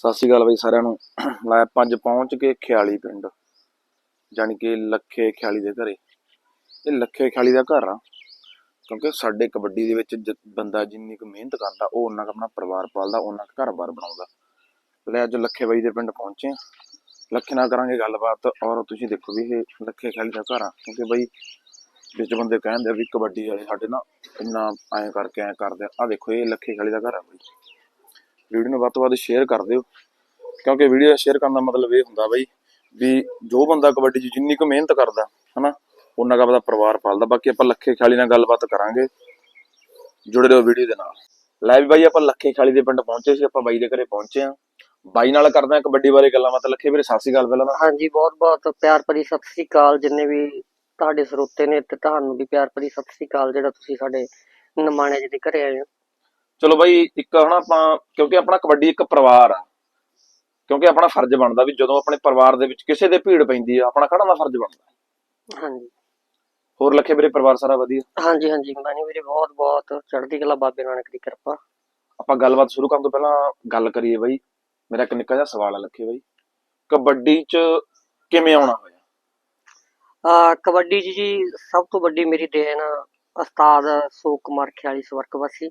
ਸਤਿ ਸ਼੍ਰੀ ਅਕਾਲ ਬਾਈ ਸਾਰਿਆਂ ਨੂੰ। ਲਾਇਆ ਪੰਜ ਪਹੁੰਚ ਕੇ ਖਿਆਲੀ ਪਿੰਡ। ਜਾਣੀ ਕਿ ਲੱਖੇ ਖਿਆਲੀ ਦੇ ਘਰੇ। ਇਹ ਲੱਖੇ ਖਿਆਲੀ ਦਾ ਘਰ ਆ। ਕਿਉਂਕਿ ਸਾਡੇ ਕਬੱਡੀ ਦੇ ਵਿੱਚ ਜ- ਬੰਦਾ ਜਿੰਨੀ ਕੁ ਮਿਹਨਤ ਕਰਦਾ, ਉਹ ਉਹਨਾਂ ਕੁ ਆਪਣਾ ਪਰਿਵਾਰ ਪਾਲਦਾ ਉਹਨਾਂ ਕੁ ਘਰ-ਬਾਰ ਬਣਾਉਂਦਾ। ਲੈ ਅੱਜ ਲੱਖੇ ਬਾਈ ਦੇ ਪਿੰਡ ਪਹੁੰਚੇ ਆ। ਲੱਖੇ ਨਾਲ ਕਰਾਂਗੇ ਗੱਲਬਾਤ ਔਰ ਤੁਸੀਂ ਦੇਖੋ ਵੀ ਇਹ ਲੱਖੇ ਖਿਆਲੀ ਦਾ ਘਰ ਆ। ਕਿਉਂਕਿ ਬਈ ਵਿੱਚ ਬੰਦੇ ਕਹਿੰਦੇ ਆ ਵੀ ਕਬੱਡੀ ਵਾਲੇ ਸਾਡੇ ਨਾ ਇੰਨਾ ਐਂ ਕਰਕੇ ਐਂ ਕਰਦੇ ਆ। ਆਹ ਦੇਖੋ, ਇਹ ਲੱਖੇ ਖਿਆਲੀ ਦਾ ਘਰ ਆ ਬਾਈ। ਵੀਡੀਓ ਨੂੰ ਵੱਧ ਤੋਂ ਵੱਧ ਸ਼ੇਅਰ ਕਰ ਦਿਓ। ਕਿਉਂਕਿ ਵੀਡੀਓ ਸ਼ੇਅਰ ਕਰਨ ਦਾ ਮਤਲਬ ਇਹ ਹੁੰਦਾ ਬਈ ਵੀ ਜੋ ਬੰਦਾ ਕਬੱਡੀ 'ਚ ਜਿੰਨੀ ਕੁ ਮਿਹਨਤ ਕਰਦਾ, ਹਨਾ ਉਹਨਾਂ ਦਾ ਆਪਦਾ ਪਰਿਵਾਰ ਪਾਲਦਾ। ਬਾਕੀ ਆਪਾਂ ਲੱਖੇ ਖਾਲੀ ਨਾਲ ਗੱਲਬਾਤ ਕਰਾਂਗੇ। ਜੁੜੇ ਰਹੋ ਵੀਡੀਓ ਦੇ ਨਾਲ। ਲੈ ਵੀ ਬਾਈ, ਆਪਾਂ ਲੱਖੇ ਖਾਲੀ ਦੇ ਪਿੰਡ ਪਹੁੰਚੇ ਸੀ, ਆਪਾਂ ਬਾਈ ਦੇ ਘਰੇ ਪਹੁੰਚੇ ਆ ਬਾਈ ਨਾਲ ਕਰਦੇ ਆ ਕਬੱਡੀ ਬਾਰੇ ਗੱਲਾਂ। ਬਾਤਾਂ ਲੱਖੇ ਵੀਰੇ, ਸਤਿ ਸ਼੍ਰੀ ਅਕਾਲ ਪਹਿਲਾਂ ਤਾਂ। ਹਾਂਜੀ, ਬਹੁਤ ਬਹੁਤ ਪਿਆਰ ਭਰੀ ਸਤਿ ਸ੍ਰੀ ਅਕਾਲ। ਜਿੰਨੇ ਵੀ ਤੁਹਾਡੇ ਸਰੋਤੇ ਨੇ ਤੇ ਤੁਹਾਨੂੰ ਵੀ ਪਿਆਰ ਭਰੀ ਸਤਿ ਸ੍ਰੀ ਅਕਾਲ, ਜਿਹੜਾ ਤੁਸੀਂ ਸਾਡੇ ਨਮਾਣੇ ਜੀ ਦੇ ਘਰੇ ਆਏ ਹੋ। ਚਲੋ ਬਾਈ ਇੱਕ ਹਨਾ ਆਪਾਂ ਕਿਉਂਕਿ ਆਪਣਾ ਕਬੱਡੀ ਇੱਕ ਪਰਿਵਾਰ ਆ। ਕਿਉਂਕਿ ਆਪਣਾ ਫਰਜ਼ ਬਣਦਾ ਵੀ ਜਦੋਂ ਆਪਣੇ ਪਰਿਵਾਰ ਦੇ ਵਿੱਚ ਕਿਸੇ ਦੇ ਭੀੜ ਪੈਂਦੀ ਆ ਆਪਣਾ ਖੜਨ ਦਾ ਫਰਜ਼ ਬਣਦਾ। ਹਾਂਜੀ। ਹੋਰ ਲੱਖੇ ਵੀਰੇ ਪਰਿਵਾਰ ਸਾਰਾ ਵਧੀਆ? ਹਾਂਜੀ ਹਾਂਜੀ। ਮਾਨੀ ਵੀਰੇ ਬਹੁਤ ਬਹੁਤ। ਚੜ੍ਹਦੀ ਕਲਾ ਬਾਬੇ ਨਾਨਕ ਦੀ ਕਿਰਪਾ। ਆਪਾਂ ਗੱਲਬਾਤ ਸ਼ੁਰੂ ਕਰਨ ਤੋਂ ਪਹਿਲਾਂ ਗੱਲ ਕਰੀਏ ਬਾਈ। ਮੇਰਾ ਇੱਕ ਨਿੱਕਾ ਜਿਹਾ ਸਵਾਲ ਆ ਲੱਖੇ ਬਾਈ। ਕਬੱਡੀ 'ਚ ਕਿਵੇਂ ਆਉਣਾ ਹੋਇਆ? ਆ ਕਬੱਡੀ 'ਚ ਜੀ ਸਭ ਤੋਂ ਵੱਡੀ ਮੇਰੀ ਦੇਣ ਉਸਤਾਦ ਸੋਕ ਕੁਮਾਰ ਖਿਆਲੀ ਸਵਰਗਵਾਸੀ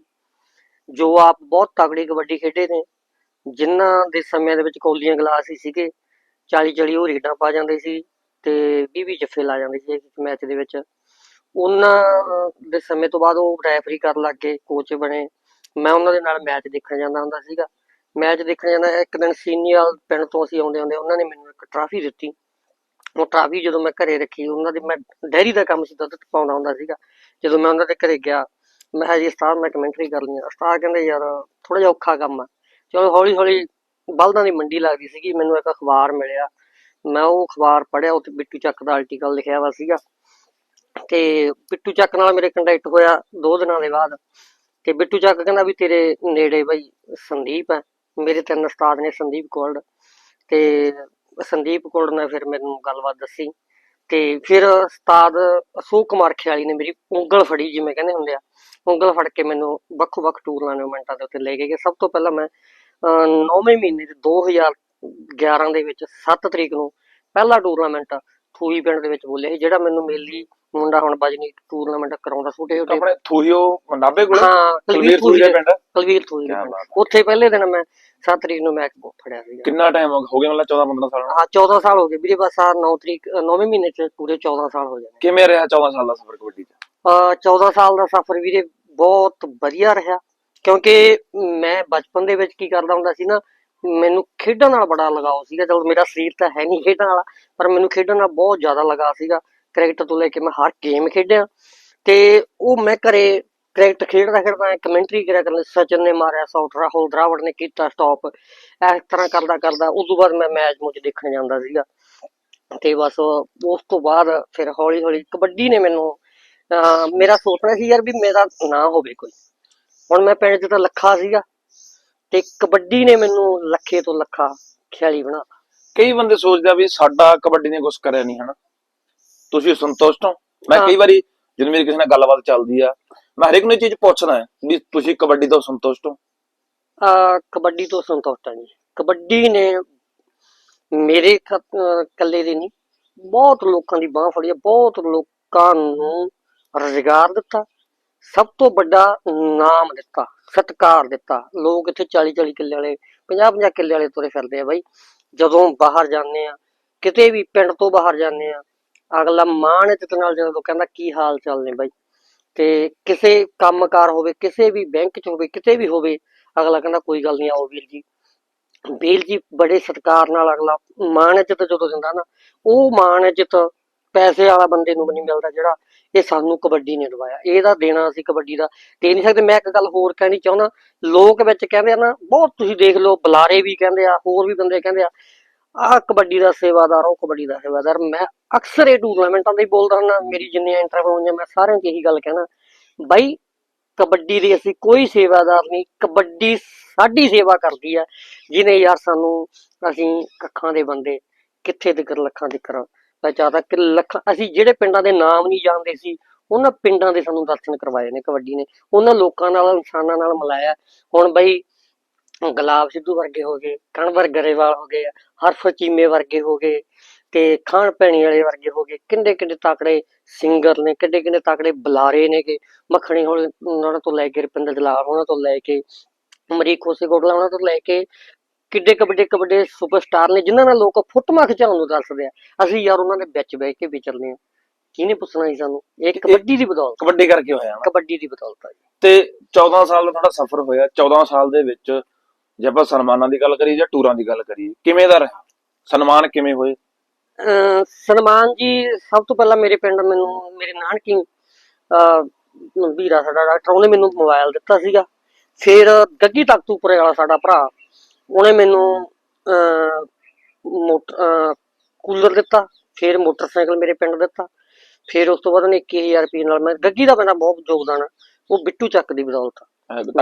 ਜੋ ਆਪ ਬਹੁਤ ਤਗੜੀ ਕਬੱਡੀ ਖੇਡੇ ਨੇ, ਜਿਨ੍ਹਾਂ ਦੇ ਸਮਿਆਂ ਦੇ ਵਿੱਚ ਕੋਲੀਆਂ ਗਲਾਸ ਹੀ ਸੀਗੇ 40 40 ਉਹ ਰੀਡਾਂ ਪਾ ਜਾਂਦੇ ਸੀ ਤੇ 20 20 ਜੱਫੇ ਲਾ ਜਾਂਦੇ ਸੀ ਇੱਕ ਮੈਚ ਦੇ ਵਿੱਚ। ਉਹਨਾਂ ਦੇ ਸਮੇਂ ਤੋਂ ਬਾਅਦ ਉਹ ਰੈਫਰੀ ਕਰਨ ਲੱਗ ਗਏ ਕੋਚ ਬਣੇ। ਮੈਂ ਉਹਨਾਂ ਦੇ ਨਾਲ ਮੈਚ ਦੇਖਣ ਜਾਂਦਾ ਹੁੰਦਾ ਸੀਗਾ। ਮੈਚ ਦੇਖਣ ਜਾਂਦਾ, ਇੱਕ ਦਿਨ ਸੀਨੀਅਰ ਪਿੰਡ ਤੋਂ ਅਸੀਂ ਆਉਂਦੇ ਹੁੰਦੇ, ਉਹਨਾਂ ਨੇ ਮੈਨੂੰ ਇੱਕ ਟਰਾਫੀ ਦਿੱਤੀ। ਉਹ ਟਰਾਫੀ ਜਦੋਂ ਮੈਂ ਘਰੇ ਰੱਖੀ, ਉਹਨਾਂ ਦੀ ਮੈਂ ਡੈਰੀ ਦਾ ਕੰਮ ਸੀ, ਦੁੱਧ ਪਾਉਂਦਾ ਹੁੰਦਾ ਸੀਗਾ। ਜਦੋਂ ਮੈਂ ਉਹਨਾਂ ਦੇ ਘਰੇ ਗਿਆ ਮੈਂ ਕਿਹਾ ਜੀ ਉਸਤਾਦ, ਮੈਂ ਕਮੈਂਟਰੀ ਕਰਨੀ ਆ ਉਸਤਾਦ ਕਹਿੰਦੇ, ਯਾਰ ਥੋੜਾ ਜਿਹਾ ਔਖਾ ਕੰਮ ਆ। ਚਲੋ ਹੌਲੀ ਹੌਲੀ ਬਲਦਾਂ ਦੀ ਮੰਡੀ ਲੱਗਦੀ ਸੀਗੀ, ਮੈਨੂੰ ਇੱਕ ਅਖਬਾਰ ਮਿਲਿਆ। ਮੈਂ ਉਹ ਅਖਬਾਰ ਪੜ੍ਹਿਆ ਉੱਤੇ ਬਿੱਟੂ ਚੱਕ ਦਾ ਆਰਟੀਕਲ ਲਿਖਿਆ ਵਾ ਸੀਗਾ। ਤੇ ਬਿੱਟੂ ਚੱਕ ਨਾਲ ਮੇਰੇ ਕੰਟੈਕਟ ਹੋਇਆ ਦੋ ਦਿਨਾਂ ਦੇ ਬਾਅਦ। ਤੇ ਬਿੱਟੂ ਚੱਕ ਕਹਿੰਦਾ ਵੀ ਤੇਰੇ ਨੇੜੇ ਬਈ ਸੰਦੀਪ ਹੈ ਮੇਰੇ ਤਿੰਨ ਉਸਤਾਦ ਨੇ, ਸੰਦੀਪ ਕੋਲਡ। ਤੇ ਸੰਦੀਪ ਕੋਲਡ ਨੇ ਫਿਰ ਮੈਨੂੰ ਗੱਲਬਾਤ ਦੱਸੀ। ਤੇ ਫਿਰ ਉਸਤਾਦ ਅਸ਼ੋਕ ਕੁਮਾਰ ਖਿਆਲੀ ਨੇ ਮੇਰੀ ਉਂਗਲ ਫੜੀ, ਜਿਵੇਂ ਕਹਿੰਦੇ ਹੁੰਦੇ ਆ। ਉਂਗਲ ਫੜ ਕੇ ਮੈਨੂੰ ਵੱਖ-ਵੱਖ ਟੂਰਨਾਮੈਂਟਾਂ ਦੇ ਉੱਤੇ ਲੈ ਕੇ ਗਏ। ਸਭ ਤੋਂ ਪਹਿਲਾਂ ਮੈਂ 9ਵੇਂ ਮਹੀਨੇ ਦੇ 2011 ਦੇ ਵਿੱਚ 7 ਤਰੀਕ ਨੂੰ ਪਹਿਲਾ ਟੂਰਨਾਮੈਂਟ ਥੂਈ ਪਿੰਡ ਦੇ ਵਿੱਚ ਬੋਲਿਆ ਸੀ ਜਿਹੜਾ ਮੈਨੂੰ ਮੇਲੀ ਮੁੰਡਾ ਹੁਣ ਬਜਨੀ ਟੂਰਨਾਮੈਂਟ ਕਰਾਉਂਦਾ ਛੋਟੇ ਛੋਟੇ ਆਪਣੇ ਥੂਹੀਓ ਨਾਬੇ ਕੋਲ? ਹਾਂ ਕੁਲਵੀਰ ਥੂਈ ਦੇ ਦੇ ਪਿੰਡ? ਕੁਲਵੀਰ ਥੂਈ ਦੇ ਉੱਥੇ ਪਹਿਲੇ ਦਿਨ ਮੈਂ 7 ਤਰੀਕ ਨੂੰ ਮੈਚ ਫੜਿਆ ਸੀਗਾ। ਕਿੰਨਾ ਟਾਈਮ ਹੋ ਗਿਆ ਮਤਲਬ 14 15 ਸਾਲ ਹਾਂ 14 ਸਾਲ ਹੋ ਗਏ। ਵੀਰੇ ਬਸ ਆ 9 ਤਰੀਕ 9ਵੇਂ ਮਹੀਨੇ ਚ ਪੂਰੇ 14 ਸਾਲ ਹੋ ਜਾਣੇ। ਕਿਵੇਂ ਰਿਹਾ 14 ਸਾਲ ਦਾ ਸਫ਼ਰ ਕਬੱਡੀ ਅਹ 14 ਸਾਲ ਦਾ ਸਫ਼ਰ ਵੀਰੇ ਬਹੁਤ ਵਧੀਆ ਰਿਹਾ। ਕਿਉਂਕਿ ਮੈਂ ਬਚਪਨ ਦੇ ਵਿੱਚ ਕੀ ਕਰਦਾ ਹੁੰਦਾ ਸੀ ਨਾ, ਮੈਨੂੰ ਖੇਡਣ ਨਾਲ ਬੜਾ ਲਗਾਓ ਸੀਗਾ। ਚਲੋ ਮੇਰਾ ਸਰੀਰ ਤਾਂ ਹੈ ਨਹੀਂ ਖੇਡਣ ਵਾਲਾ, ਪਰ ਮੈਨੂੰ ਖੇਡਣ ਨਾਲ ਬਹੁਤ ਜ਼ਿਆਦਾ ਲਗਾਅ ਸੀਗਾ। ਕ੍ਰਿਕਟ ਤੋਂ ਲੈ ਕੇ ਮੈਂ ਹਰ ਗੇਮ ਖੇਡਿਆ। ਤੇ ਉਹ ਮੈਂ ਘਰੇ ਕ੍ਰਿਕਟ ਖੇਡਦਾ ਖੇਡਦਾ ਕਮੈਂਟਰੀ ਕਰਿਆ ਕਰਨ ਸਚਨ ਨੇ ਮਾਰਿਆ ਸੌਟ, ਰਾਹੁਲ ਦਰਾਵੜ ਨੇ ਕੀਤਾ ਸਟਾਪ ਇਸ ਤਰ੍ਹਾਂ ਕਰਦਾ ਕਰਦਾ ਉਸ ਤੋਂ ਬਾਅਦ ਮੈਂ ਮੈਚ ਮੁੱਚ ਦੇਖਣ ਜਾਂਦਾ ਸੀਗਾ। ਤੇ ਬਸ ਉਸ ਤੋਂ ਬਾਅਦ ਫਿਰ ਹੌਲੀ ਹੌਲੀ ਕਬੱਡੀ ਨੇ ਮੈਨੂੰ ਮੇਰਾ ਸੋਚਣਾ ਸੀ ਯਾਰ ਵੀ ਮੇਰਾ ਨਾ ਹੋਵੇ ਕੋਈ। ਹੁਣ ਮੈਂ ਪਿੰਡ 'ਚ ਤਾਂ ਲੱਖਾ ਸੀਗਾ ਤੇ ਕਬੱਡੀ ਨੇ ਮੈਨੂੰ ਲੱਖੇ ਤੋਂ ਲੱਖਾ ਖਿਆਲੀ ਬਣਾ ਕਈ ਬੰਦੇ ਸੋਚਦੇ ਆ ਵੀ ਸਾਡਾ ਕਬੱਡੀ ਨੇ ਕੁਝ ਕਰਿਆ ਨਹੀਂ ਹਨਾ। ਤੁਸੀਂ ਸੰਤੁਸ਼ਟ ਹੋ? ਮੈਂ। ਕਈ ਵਾਰੀ ਜਦੋਂ ਮੇਰੀ ਕਿਸੇ ਨਾਲ ਗੱਲਬਾਤ ਚੱਲਦੀ ਆ ਮੈਂ ਹਰੇਕ ਨੂੰ ਇਹ ਚੀਜ਼ ਪੁੱਛਦਾ ਹੈ ਵੀ ਤੁਸੀਂ ਕਬੱਡੀ ਤੋਂ ਸੰਤੁਸ਼ਟ ਹੋ? ਅਹ ਕਬੱਡੀ ਤੋਂ ਸੰਤੁਸ਼ਟ ਹਾਂ ਜੀ। ਕਬੱਡੀ ਨੇ ਮੇਰੇ ਇਕੱਲੇ ਦੇ ਨਹੀਂ ਬਹੁਤ ਲੋਕਾਂ ਦੀ ਬਾਹ ਫੜੀ ਬਹੁਤ ਲੋਕਾਂ ਨੂੰ ਰੁਜ਼ਗਾਰ ਦਿੱਤਾ, ਸਭ ਤੋਂ ਵੱਡਾ ਨਾਮ ਦਿੱਤਾ, ਸਤਿਕਾਰ ਦਿੱਤਾ। ਲੋਕ ਇੱਥੇ 40 40 ਕਿੱਲੇ ਵਾਲੇ 50 50 ਕਿੱਲੇ ਵਾਲੇ ਤੁਰੇ ਫਿਰਦੇ ਆ ਬਾਈ। ਜਦੋਂ ਬਾਹਰ ਜਾਂਦੇ ਆ, ਕਿਤੇ ਵੀ ਪਿੰਡ ਤੋਂ ਬਾਹਰ ਜਾਂਦੇ ਆ, ਅਗਲਾ ਮਾਣ ਇੱਜ਼ਤ ਨਾਲ ਜਦੋਂ ਕਹਿੰਦਾ, ਕੀ ਹਾਲ ਚਾਲ ਨੇ ਬਾਈ? ਤੇ ਕਿਸੇ ਕੰਮਕਾਰ ਹੋਵੇ, ਕਿਸੇ ਵੀ ਬੈਂਕ 'ਚ ਹੋਵੇ, ਕਿਤੇ ਵੀ ਹੋਵੇ, ਅਗਲਾ ਕਹਿੰਦਾ, ਕੋਈ ਗੱਲ ਨਹੀਂ, ਆਓ ਵੀਰ ਜੀ। ਵੀਰ ਜੀ ਬੜੇ ਸਤਿਕਾਰ ਨਾਲ ਅਗਲਾ ਮਾਣ ਇੱਜ਼ਤ ਜਦੋਂ ਦਿੰਦਾ ਨਾ, ਉਹ ਮਾਣ ਇੱਜ਼ਤ ਪੈਸੇ ਵਾਲਾ ਬੰਦੇ ਨੂੰ ਵੀ ਨਹੀਂ ਮਿਲਦਾ ਜਿਹੜਾ ਇਹ ਸਾਨੂੰ ਕਬੱਡੀ ਨੇ ਦਵਾਇਆ। ਇਹਦਾ ਦੇਣਾ ਅਸੀਂ ਕਬੱਡੀ ਦਾ ਦੇ ਨਹੀਂ ਸਕਦੇ। ਮੈਂ ਇੱਕ ਗੱਲ ਹੋਰ ਕਹਿਣੀ ਚਾਹੁੰਦਾ। ਲੋਕ ਵਿੱਚ ਕਹਿੰਦੇ ਆ ਨਾ, ਬਹੁਤ ਤੁਸੀਂ ਦੇਖ ਲਓ, ਬੁਲਾਰੇ ਵੀ ਕਹਿੰਦੇ ਆ, ਹੋਰ ਵੀ ਬੰਦੇ ਕਹਿੰਦੇ ਆ, ਆਹ ਕਬੱਡੀ ਦਾ ਸੇਵਾਦਾਰ, ਉਹ ਕਬੱਡੀ ਦਾ ਸੇਵਾਦਾਰ। ਮੈਂ ਅਕਸਰ ਇਹ ਟੂਰਨਾਮੈਂਟਾਂ ਦਾ ਬੋਲਦਾ ਹੁੰਦਾ ਮੇਰੀ ਜਿੰਨੀਆਂ ਇੰਟਰਵਿਊ ਹੋਈਆਂ, ਮੈਂ ਸਾਰਿਆਂ 'ਚ ਇਹੀ ਗੱਲ ਕਹਿਣਾ। ਬਾਈ, ਕਬੱਡੀ ਦੀ ਅਸੀਂ ਕੋਈ ਸੇਵਾਦਾਰ ਨਹੀਂ। ਕਬੱਡੀ ਸਾਡੀ ਸੇਵਾ ਕਰਦੀ ਹੈ ਜਿਹਨੇ ਯਾਰ ਸਾਨੂੰ ਅਸੀਂ ਕੱਖਾਂ ਦੇ ਬੰਦੇ ਕਿੱਥੇ ਤੱਕ ਲੱਖਾਂ ਤੱਕ ਪਹੁੰਚਾਤਾ ਕਿ ਲੱਖਾਂ ਅਸੀਂ ਜਿਹੜੇ ਪਿੰਡਾਂ ਦੇ ਨਾਮ ਨਹੀਂ ਜਾਣਦੇ ਸੀ, ਉਹਨਾਂ ਪਿੰਡਾਂ ਦੇ ਸਾਨੂੰ ਦਰਸ਼ਨ ਕਰਵਾਏ ਨੇ, ਕਬੱਡੀ ਨੇ। ਉਹਨਾਂ ਲੋਕਾਂ ਨਾਲ, ਇਨਸਾਨਾਂ ਨਾਲ ਮਿਲਾਇਆ। ਹੁਣ ਬਈ ਗੁਲਾਬ ਸਿੱਧੂ ਵਰਗੇ ਹੋ ਗਏ ਕਣਵਰ ਗਰੇਵਾਲ ਹੋ ਗਏ, ਹਰਫ ਚੀਮੇ ਵਰਗੇ ਹੋ ਗਏ ਤੇ ਖਾਣ ਪੈਣੀ ਵਾਲੇ ਵਰਗੇ ਹੋ ਗਏ, ਕਿੰਨੇ ਕਿੰਨੇ ਤਾਕੜੇ ਸਿੰਗਰ ਨੇ, ਕਿੰਨੇ ਕਿੰਨੇ ਤਾਕੜੇ ਬੁਲਾਰੇ ਨੇਗੇ। ਮੱਖਣੀ ਹੋਲ ਉਹਨਾਂ ਤੋਂ ਲੈ ਕੇ ਰਪਿੰਦਰ ਜਲਾਲ, ਉਹਨਾਂ ਤੋਂ ਲੈ ਕੇ ਅਮਰੀਕ ਖੋਸੇ ਗੋਡਲਾ ਉਹਨਾਂ ਤੋਂ ਲੈ ਕੇ ਕਿੱਡੇ ਕਬੱਡੇ ਕਬੱਡੇ ਸੁਪਰਸਟਾਰ ਨੇ ਜਿਨ੍ਹਾਂ ਨਾਲ ਲੋਕ ਫੁੱਟਮਾ ਖਿਚਾਉਣ ਨੂੰ ਦੱਸਦੇ ਆ। ਅਸੀਂ ਯਾਰ ਉਹਨਾਂ ਦੇ ਵਿੱਚ ਬਹਿ ਕੇ ਵਿਚਰਦੇ ਆ। ਕਿਹਨੇ ਪੁੱਛਣਾ ਸੀ ਸਾਨੂੰ? ਇਹ ਕਬੱਡੀ ਦੀ ਬਦੌਲਤ। ਕਬੱਡੀ ਕਰਕੇ ਹੋਇਆ ਨਾ। ਕਬੱਡੀ ਦੀ ਬਦੌਲਤ ਆ ਜੀ। ਤੇ 14 ਸਾਲ ਦਾ ਤੁਹਾਡਾ ਸਫ਼ਰ ਹੋਇਆ। 14 ਸਾਲ ਦੇ ਵਿੱਚ ਜੇ ਆਪਾਂ ਸਨਮਾਨਾਂ ਦੀ ਗੱਲ ਕਰੀਏ ਜਾਂ ਟੂਰਾਂ ਦੀ ਗੱਲ ਕਰੀਏ ਕਿਵੇਂ ਦਾ ਰਿਹਾ? ਸਨਮਾਨ ਕਿਵੇਂ ਹੋਏ? ਸਨਮਾਨ ਜੀ ਸਭ ਤੋਂ ਪਹਿਲਾਂ ਮੇਰੇ ਪਿੰਡ ਮੈਨੂੰ ਮੇਰੇ ਨਾਨਕੀ ਵੀਰਾ ਸਾਡਾ ਡਾਕਟਰ ਉਹਨੇ ਮੈਨੂੰ ਮੋਬਾਈਲ ਦਿੱਤਾ ਸੀਗਾ। ਫਿਰ ਗੱਗੀ ਤਖਤੂਪੁਰੇ ਵਾਲਾ ਸਾਡਾ ਭਰਾ ਉਹਨੇ ਮੈਨੂੰ ਕੂਲਰ ਦਿੱਤਾ ਫਿਰ ਮੋਟਰਸਾਈਕਲ ਮੇਰੇ ਪਿੰਡ ਦਿੱਤਾ ਫਿਰ ਉਸ ਤੋਂ ਬਾਅਦ ਉਹਨੇ 21000 ਰੁਪਏ ਨਾਲ ਮੈਂ ਗੱਗੀ ਦਾ ਮੇਰਾ ਬਹੁਤ ਯੋਗਦਾਨ ਆ ਉਹ ਬਿੱਟੂ ਚੱਕ ਦੀ ਬਦੌਲਤ ਆ।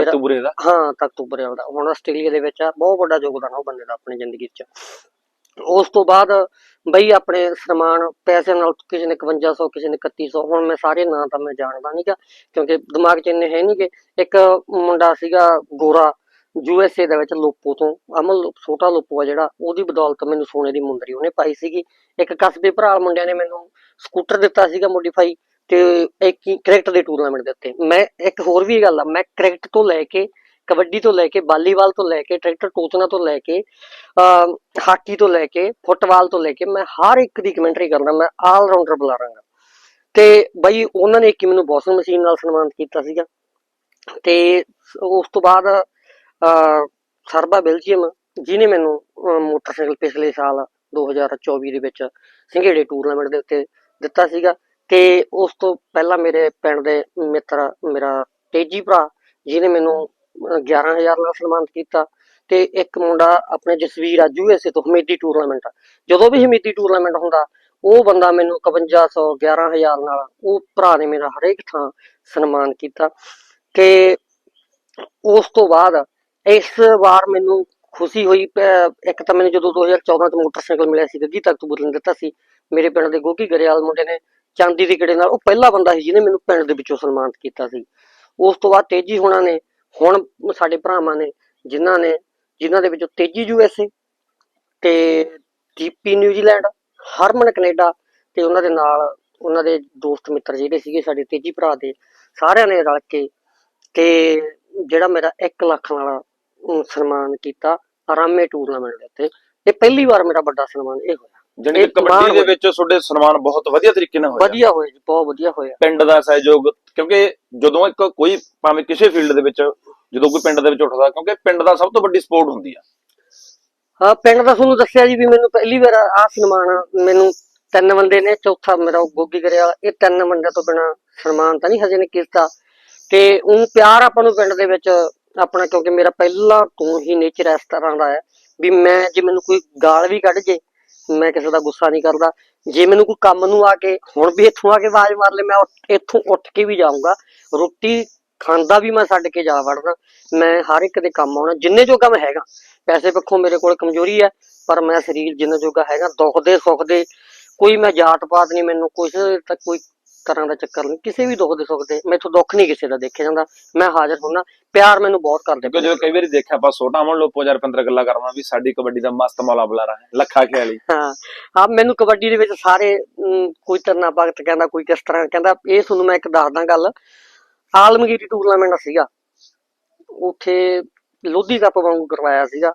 ਤਖਤੂਪੁਰੇ ਦਾ? ਹਾਂ ਤਖਤੂਪੁਰੇ ਵਾਲਾ ਹੁਣ ਆਸਟ੍ਰੇਲੀਆ ਦੇ ਵਿੱਚ ਆ ਬਹੁਤ ਵੱਡਾ ਯੋਗਦਾਨ ਉਹ ਬੰਦੇ ਦਾ ਆਪਣੀ ਜ਼ਿੰਦਗੀ 'ਚ ਉਸ ਤੋਂ ਬਾਅਦ ਬਈ ਆਪਣੇ ਸਨਮਾਨ ਪੈਸੇ ਨਾਲ ਕਿਸੇ ਨੇ 5100 ਕਿਸੇ ਨੇ 3100 ਹੁਣ ਮੈਂ ਸਾਰੇ ਨਾਂ ਤਾਂ ਮੈਂ ਜਾਣਦਾ ਨਹੀਂਗਾ ਕਿਉਂਕਿ ਦਿਮਾਗ 'ਚ ਇੰਨੇ ਹੈ ਨਹੀਂਗੇ ਇੱਕ ਮੁੰਡਾ ਸੀਗਾ ਗੋਰਾ ਯੂ ਦੇ ਵਿੱਚ ਲੋਪੋ ਤੋਂ, ਅਮਲ ਛੋਟਾ ਲੋਪੋ ਆ ਜਿਹੜਾ, ਉਹਦੀ ਬਦੌਲਤ ਮੈਨੂੰ ਸੋਨੇ ਦੀ ਮੁੰਦਰੀ ਉਹਨੇ ਪਾਈ ਸੀਗੀ। ਇੱਕ ਕਸਬੇ ਭਰਾ ਮੁੰਡਿਆਂ ਨੇ ਮੈਨੂੰ ਸਕੂਟਰ ਦਿੱਤਾ ਸੀਗਾ ਮੋਡੀਫਾਈ ਤੇ ਇੱਕ ਕ੍ਰਿਕਟ ਦੇ ਟੂਰਨਾਮੈਂਟ ਦਿੱਤੇ ਮੈਂ ਇੱਕ ਹੋਰ ਵੀ ਗੱਲ ਆ, ਮੈਂ ਕ੍ਰਿਕਟ ਤੋਂ ਲੈ ਕੇ, ਕਬੱਡੀ ਤੋਂ ਲੈ ਕੇ, ਵਾਲੀਬਾਲ ਤੋਂ ਲੈ ਕੇ, ਟਰੈਕਟਰ ਟੋਚਨਾ ਤੋਂ ਲੈ ਕੇ ਹਾਕੀ ਤੋਂ ਲੈ ਕੇ, ਫੁੱਟਬਾਲ ਤੋਂ ਲੈ ਕੇ, ਮੈਂ ਹਰ ਇੱਕ ਦੀ ਕਮੈਂਟਰੀ ਕਰਦਾ, ਮੈਂ ਆਲ ਰਾਉਂਡਰ ਬੁਲਾਰਾਂਗਾ ਤੇ ਬਈ ਉਹਨਾਂ ਨੇ ਇੱਕ ਮੈਨੂੰ ਵਾਸ਼ਿੰਗ ਮਸ਼ੀਨ ਨਾਲ ਸਨਮਾਨਿਤ ਕੀਤਾ ਸੀਗਾ। ਤੇ ਉਸ ਤੋਂ ਬਾਅਦ ਸਰਬਾ ਬੈਲਜੀਅਮ, ਜਿਹਨੇ ਮੈਨੂੰ ਮੋਟਰਸਾਈਕਲ ਪਿਛਲੇ ਸਾਲ 2024 ਦੇ ਵਿੱਚ ਸੰਘੇੜੇ ਟੂਰਨਾਮੈਂਟ ਦੇ ਉੱਤੇ ਦਿੱਤਾ ਸੀਗਾ ਤੇ ਉਸ ਤੋਂ ਪਹਿਲਾਂ ਮੇਰੇ ਪਿੰਡ ਦੇ ਮਿੱਤਰ, ਮੇਰਾ ਤੇਜੀ ਭਰਾ, ਜਿਹਨੇ ਮੈਨੂੰ 11000 ਨਾਲ ਸਨਮਾਨਿਤ ਕੀਤਾ ਤੇ ਇੱਕ ਮੁੰਡਾ ਆਪਣੇ ਜਸਵੀਰ ਆ ਯੂਐਸਏ ਤੋਂ ਹਮੇਦੀ ਟੂਰਨਾਮੈਂਟ ਜਦੋਂ ਵੀ ਹਮੇਦੀ ਟੂਰਨਾਮੈਂਟ ਹੁੰਦਾ, ਉਹ ਬੰਦਾ ਮੈਨੂੰ 5100 11000 ਨਾਲ ਉਹ ਭਰਾ ਨੇ ਮੇਰਾ ਹਰੇਕ ਥਾਂ ਸਨਮਾਨ ਕੀਤਾ ਤੇ ਉਸ ਤੋਂ ਬਾਅਦ ਇਸ ਵਾਰ ਮੈਨੂੰ ਖੁਸ਼ੀ ਹੋਈ ਇੱਕ ਤਾਂ ਮੈਨੂੰ ਜਦੋਂ 2014 ਚ ਮੋਟਰਸਾਈਕਲ ਮਿਲਿਆ ਸੀ, ਗੱਗੀ ਤੱਕ ਤੋਂ ਦਿੱਤਾ ਸੀ, ਮੇਰੇ ਪਿੰਡ ਦੇ ਗੋਗੀ ਗਰੇਵਾਲ ਮੁੰਡੇ ਨੇ, ਚਾਂਦੀ ਦੀ ਕਿੜੇ ਨਾਲ, ਉਹ ਪਹਿਲਾ ਬੰਦਾ ਸੀ ਜਿਹਨੇ ਮੈਨੂੰ ਪਿੰਡ ਦੇ ਵਿੱਚੋਂ ਸਨਮਾਨਿਤ ਕੀਤਾ ਸੀ। ਉਸ ਤੋਂ ਬਾਅਦ ਤੇਜੀ ਹੋਣਾ ਨੇ, ਹੁਣ ਸਾਡੇ ਭਰਾਵਾਂ ਨੇ, ਜਿਨ੍ਹਾਂ ਨੇ, ਜਿਨ੍ਹਾਂ ਦੇ ਵਿੱਚੋਂ ਤੇਜੀ ਯੂਐਸਏ ਤੇ ਦੀਪੀ ਨਿਊਜ਼ੀਲੈਂਡ, ਹਰਮਨ ਕੈਨੇਡਾ ਤੇ ਉਹਨਾਂ ਦੇ ਨਾਲ ਉਹਨਾਂ ਦੇ ਦੋਸਤ ਮਿੱਤਰ ਜਿਹੜੇ ਸੀਗੇ ਸਾਡੇ ਤੇਜੀ ਭਰਾ ਦੇ, ਸਾਰਿਆਂ ਨੇ ਰਲ ਕੇ, ਤੇ ਜਿਹੜਾ ਮੇਰਾ 1 ਲੱਖ ਵਾਲਾ ਸਨਮਾਨ ਕੀਤਾ ਆਰਾਮੇ ਟੂਰਨਾਮੈਂਟ ਦੇ ਉੱਤੇ। ਇਹ ਪਹਿਲੀ ਵਾਰ ਮੇਰਾ ਵੱਡਾ ਸਨਮਾਨ ਇਹ ਹੋਇਆ। ਜਾਣੀ ਕਬੱਡੀ ਦੇ। ਵਿੱਚ ਤੁਹਾਡੇ ਸਨਮਾਨ ਬਹੁਤ ਵਧੀਆ ਤਰੀਕੇ ਨਾਲ ਹੋਇਆ। ਵਧੀਆ ਹੋਇਆ ਜੀ ਬਹੁਤ ਵਧੀਆ ਹੋਇਆ। ਪਿੰਡ ਦਾ ਸਹਿਯੋਗ ਕਿਉਂਕਿ ਜਦੋਂ ਇੱਕ ਕੋਈ ਭਾਵੇਂ ਕਿਸੇ ਫੀਲਡ ਦੇ ਵਿੱਚ ਜਦੋਂ ਕੋਈ ਪਿੰਡ ਦੇ ਵਿੱਚ ਉੱਠਦਾ ਕਿਉਂਕਿ ਪਿੰਡ ਦਾ ਸਭ ਤੋਂ ਵੱਡੀ ਸਪੋਰਟ ਹੁੰਦੀ ਆ। ਹਾਂ ਪਿੰਡ ਦਾ ਤੁਹਾਨੂੰ ਦੱਸਿਆ ਜੀ ਵੀ ਮੈਨੂੰ ਪਹਿਲੀ ਵਾਰ ਆ ਸਨਮਾਨ ਮੈਨੂੰ ਤਿੰਨ ਬੰਦੇ ਨੇ ਚੌਥਾ ਮੇਰਾ ਗੋਗੀ ਕਰਿਆ। ਇਹ ਤਿੰਨ ਬੰਦਿਆਂ ਤੋਂ ਬਿਨਾ ਸਨਮਾਨ ਤਾਂ ਨਹੀਂ ਹਜੇ ਨੇ ਕੀਤਾ ਤੇ ਉਹ ਪਿਆਰ ਆਪਾਂ ਨੂੰ ਪਿੰਡ ਦੇ ਵਿੱਚ ਆਪਣਾ, ਕਿਉਂਕਿ ਮੇਰਾ ਪਹਿਲਾਂ ਤੋਂ ਹੀ ਨੇਚਰ ਇਸ ਤਰ੍ਹਾਂ ਦਾ ਹੈ ਵੀ ਮੈਂ ਜੇ ਮੈਨੂੰ ਕੋਈ ਗਾਲ ਵੀ ਕੱਢ ਜੇ, ਮੈਂ ਕਿਸੇ ਦਾ ਗੁੱਸਾ ਨਹੀਂ ਕਰਦਾ। ਜੇ ਮੈਨੂੰ ਕੋਈ ਕੰਮ ਨੂੰ ਆ ਕੇ, ਹੁਣ ਵੀ ਇੱਥੋਂ ਆ ਕੇ ਆਵਾਜ਼ ਮਾਰ ਲੈ ਮੈਂ ਉੱਠ- ਇੱਥੋਂ ਉੱਠ ਕੇ ਵੀ ਜਾਊਂਗਾ। ਰੋਟੀ ਖਾਂਦਾ ਵੀ ਮੈਂ ਛੱਡ ਕੇ ਜਾ ਵੜਨਾ। ਮੈਂ ਹਰ ਇੱਕ ਦੇ ਕੰਮ ਆਉਣਾ, ਜਿੰਨੇ ਜੋਗਾ ਮੈਂ ਹੈਗਾ। ਪੈਸੇ ਪੱਖੋਂ ਮੇਰੇ ਕੋਲ ਕਮਜ਼ੋਰੀ ਹੈ, ਪਰ ਮੈਂ ਸਰੀਰ ਜਿੰਨਾ ਜੋਗਾ ਹੈਗਾ, ਦੁੱਖ ਦੇ ਸੁੱਖ ਦੇ, ਕੋਈ ਮੈਂ ਜਾਤ ਪਾਤ ਨਹੀਂ, ਮੈਨੂੰ ਕੁਛ ਕੋਈ ਤਰ੍ਹਾਂ ਦਾ ਚੱਕਰ ਨਹੀਂ ਕਿਸੇ ਵੀ ਦੁੱਖ ਦੇ ਸੁੱਖ ਦੇ ਮੈਥੋਂ ਦੁੱਖ ਨਹੀਂ ਕਿਸੇ ਦਾ ਦੇਖਿਆ ਜਾਂਦਾ। ਮੈਂ ਹਾਜ਼ਰ ਹੁੰਨਾ ਪਿਆਰ ਮੈਨੂੰ ਬਹੁਤ ਕਰਦੇ ਕਿਉਂਕਿ ਜਦੋਂ ਕਈ ਵਾਰੀ ਦੇਖਿਆ ਆਪਾਂ ਛੋਟਾ ਅਮਨ ਲੋਪੋ ਜਾਂ ਰਪਿੰਦਰ ਗੱਲਾਂ ਕਰਨਾ ਵੀ ਸਾਡੀ ਕਬੱਡੀ ਦਾ ਮਸਤ ਮੌਲਾ ਬੁਲਾਰਾ ਹੈ ਲੱਖਾ ਖਿਆਲੀ। ਹਾਂ ਆ ਮੈਨੂੰ ਕਬੱਡੀ ਦੇ ਵਿੱਚ ਸਾਰੇ ਕੋਈ ਤਰਨਾ ਭਗਤ ਕਹਿੰਦਾ ਕੋਈ ਕਿਸ ਤਰ੍ਹਾਂ ਕਹਿੰਦਾ ਇਹ ਤੁਹਾਨੂੰ ਮੈਂ ਇੱਕ ਦੱਸਦਾ ਗੱਲ। ਆਲਮਗੀਰੀ ਟੂਰਨਾਮੈਂਟ ਸੀਗਾ। ਉੱਥੇ ਲੋਧੀ ਕੱਪ ਵਾਂਗੂ ਕਰਵਾਇਆ ਸੀਗਾ।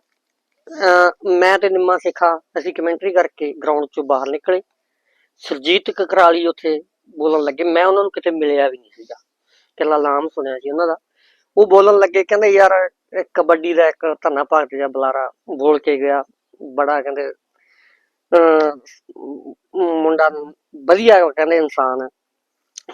ਮੈਂ ਤੇ ਨਿੰਮਾ ਸਿੱਖਾ ਅਸੀਂ ਕਮੈਂਟਰੀ ਕਰਕੇ ਗਰਾਊਂਡ ਚੋਂ ਬਾਹਰ ਨਿਕਲੇ। ਸੁਰਜੀਤ ਕਕਰਾਲੀ ਉੱਥੇ ਬੋਲਣ ਲੱਗੇ, ਮੈਂ ਉਹਨਾਂ ਨੂੰ ਕਿਤੇ ਮਿਲਿਆ ਵੀ ਨਹੀਂ ਸੀਗਾ। ਕੱਲਾ ਨਾਮ ਸੁਣਿਆ ਸੀ ਉਹਨਾਂ ਦਾ। ਉਹ ਬੋਲਣ ਲੱਗੇ, ਕਹਿੰਦੇ ਯਾਰ ਕਬੱਡੀ ਦਾ ਇੱਕ ਧੰਨਾ ਭਗਤ ਜਿਹਾ ਬੁਲਾਰਾ ਬੋਲ ਕੇ ਗਿਆ। ਬੜਾ ਕਹਿੰਦੇ ਮੁੰਡਾ ਵਧੀਆ ਕਹਿੰਦੇ ਇਨਸਾਨ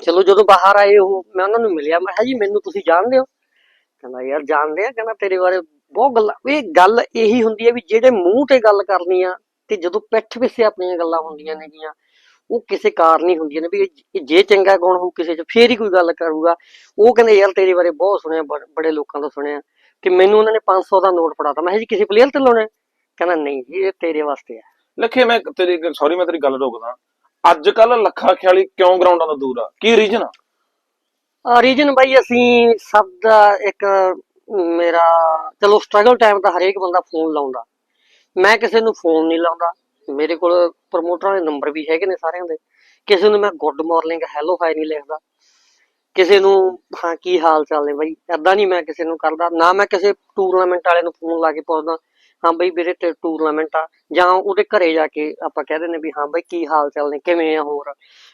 ਚਲੋ ਜਦੋਂ ਬਾਹਰ ਆਏ ਉਹ, ਮੈਂ ਉਹਨਾਂ ਨੂੰ ਮਿਲਿਆ, ਮੈਂ ਕਿਹਾ, ਜੀ, ਮੈਨੂੰ ਤੁਸੀਂ ਜਾਣਦੇ ਹੋ? ਕਹਿੰਦਾ, ਯਾਰ, ਜਾਣਦੇ ਆ, ਕਹਿੰਦਾ, ਤੇਰੇ ਬਾਰੇ ਬਹੁਤ ਗੱਲਾਂ ਇਹ ਗੱਲ ਇਹੀ ਹੁੰਦੀ ਹੈ ਵੀ ਜਿਹੜੇ ਮੂੰਹ ਤੇ ਗੱਲ ਕਰਨੀ ਆ, ਤੇ ਜਦੋਂ ਪਿੱਠ ਪਿੱਛੇ ਆਪਣੀਆਂ ਗੱਲਾਂ ਹੁੰਦੀਆਂ ਨੇਗੀਆਂ ਉਹ ਕਿਸੇ ਕਾਰਨ ਹੀ ਹੁੰਦੀਆਂ ਨੇ ਵੀ ਜੇ ਚੰਗਾ ਗੁਣ ਹੋਊ ਕਿਸੇ ਚ ਫੇਰ ਹੀ ਕੋਈ ਗੱਲ ਕਰੂਗਾ। ਉਹ ਕਹਿੰਦੇ ਯਾਰ ਤੇਰੇ ਬਾਰੇ ਬਹੁਤ ਸੁਣਿਆ ਬੜ- ਲੋਕਾਂ ਤੋਂ ਸੁਣਿਆ ਕਿ ਮੈਨੂੰ ਉਹਨਾਂ ਨੇ 500 ਦਾ ਨੋਟ ਫੜਾਤਾ। ਮੈਂ ਕਿਹਾ ਜੀ ਕਿਸੇ ਪਲੇਅਰ ਤੇ ਲਾਉਣਾ? ਕਹਿੰਦਾ ਨਹੀਂ ਜੀ ਇਹ ਤੇਰੇ ਵਾਸਤੇ ਹੈ। ਲੱਖੇ ਮੈਂ ਤੇਰੀ ਸੌਰੀ ਮੈਂ ਤੇਰੀ ਗੱਲ ਰੋਕਦਾ। ਅੱਜ ਕੱਲ ਲੱਖਾ ਖਿਆਲੀ ਕਿਉਂ ਗਰਾਊਂਡਾਂ ਤੋਂ ਦੂਰ ਆ? ਕੀ ਰੀਜਨ ਆ? ਰੀਜਨ ਬਾਈ ਅਸੀਂ ਸਭ ਦਾ ਇੱਕ ਮੇਰਾ ਚਲੋ ਸਟਰਗਲ ਟਾਈਮ ਤਾਂ ਹਰੇਕ ਬੰਦਾ ਫੋਨ ਲਾਉਂਦਾ। ਮੈਂ ਕਿਸੇ ਨੂੰ ਫੋਨ ਨਹੀਂ ਲਾਉਂਦਾ। ਮੇਰੇ ਕੋਲ ਪ੍ਰਮੋਟਰਾਂ ਦੇ ਨੰਬਰ ਵੀ ਹੈਗੇ ਨੇ ਸਾਰਿਆਂ ਦੇ। ਕਿਸੇ ਨੂੰ ਮੈਂ ਗੁੱਡ ਮਾਰਨਿੰਗ ਹੈਲੋ ਹਾਈ ਨਹੀਂ ਲਿਖਦਾ। ਕਿਸੇ ਨੂੰ, ਹਾਂ, ਕੀ ਹਾਲ ਚਾਲ ਨੇ ਬਾਈ? ਐਦਾਂ ਨਹੀਂ ਮੈਂ ਕਿਸੇ ਨੂੰ ਕਰਦਾ। ਨਾ ਮੈਂ ਕਿਸੇ ਟੂਰਨਾਮੈਂਟ ਵਾਲੇ ਨੂੰ ਫੋਨ ਲਾ ਕੇ ਪੁੱਛਦਾ। ਹਾਂ ਬਈ ਵੀਰੇ ਤੇ ਟੂਰਨਾਮੈਂਟ ਆ ਜਾਂ ਉਹਦੇ ਘਰੇ ਜਾ ਕੇ ਆਪਾਂ ਕਹਿ ਦਿੰਦੇ ਵੀ ਹਾਂ ਬਈ ਕੀ ਹਾਲ ਚਾਲ ਨੇ ਕਿਵੇਂ ਆ ਹੋਰ।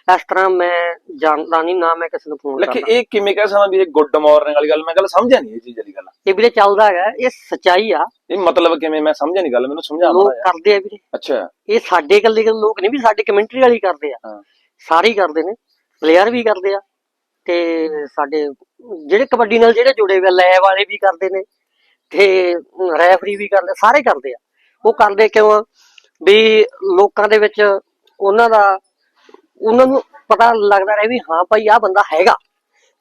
ਇਸ ਤਰ੍ਹਾਂ ਮੈਂ ਜਾਣਦਾ ਨਹੀਂ ਨਾ ਮੈਂ ਕਿਸੇ ਨੂੰ ਫੋਨ ਕਰਦਾ। ਇਹ ਕਿਵੇਂ ਕਹਿ ਸਕਦਾ ਵੀ ਇਹ ਗੁੱਡ ਮਾਰਨਿੰਗ ਵਾਲੀ ਗੱਲ ਮੈਂ ਗੱਲ ਸਮਝਿਆ ਨਹੀਂ ਇਹ ਚੀਜ਼ ਵਾਲੀ ਗੱਲ। ਇਹ ਵੀਰੇ ਚੱਲਦਾ ਹੈਗਾ ਇਹ ਸਚਾਈ ਆ। ਇਹ ਮਤਲਬ ਕਿਵੇਂ ਮੈਂ ਸਮਝਿਆ ਨਹੀਂ ਗੱਲ ਮੈਨੂੰ ਸਮਝਾ ਲੋਕ। ਕਰਦੇ ਆ ਵੀਰੇ। ਅੱਛਾ। ਇਹ ਸਾਡੇ ਇਕੱਲੇ ਇਕੱਲੇ ਲੋਕ ਨਹੀਂ ਵੀ ਸਾਡੇ ਕਮੈਂਟਰੀ ਵਾਲੀ ਕਰਦੇ ਆ। ਸਾਰੇ ਹੀ ਕਰਦੇ ਨੇ ਪਲੇਅਰ ਵੀ ਕਰਦੇ ਆ ਤੇ ਸਾਡੇ ਜਿਹੜੇ ਕਬੱਡੀ ਨਾਲ ਜਿਹੜੇ ਜੁੜੇ ਹੋਏ ਲੈ ਵਾਲੇ ਵੀ ਕਰਦੇ ਨੇ। ਤੇ ਰੈਫਰੀ ਵੀ ਕਰਦੇ ਸਾਰੇ ਕਰਦੇ ਆ। ਉਹ ਕਰਦੇ ਕਿਉਂ ਆ? ਵੀ ਲੋਕਾਂ ਦੇ ਵਿੱਚ ਉਹਨਾਂ ਦਾ ਉਹਨਾਂ ਨੂੰ ਪਤਾ ਲੱਗਦਾ ਰਹੇ ਵੀ ਹਾਂ ਭਾਈ ਆਹ ਬੰਦਾ ਹੈਗਾ।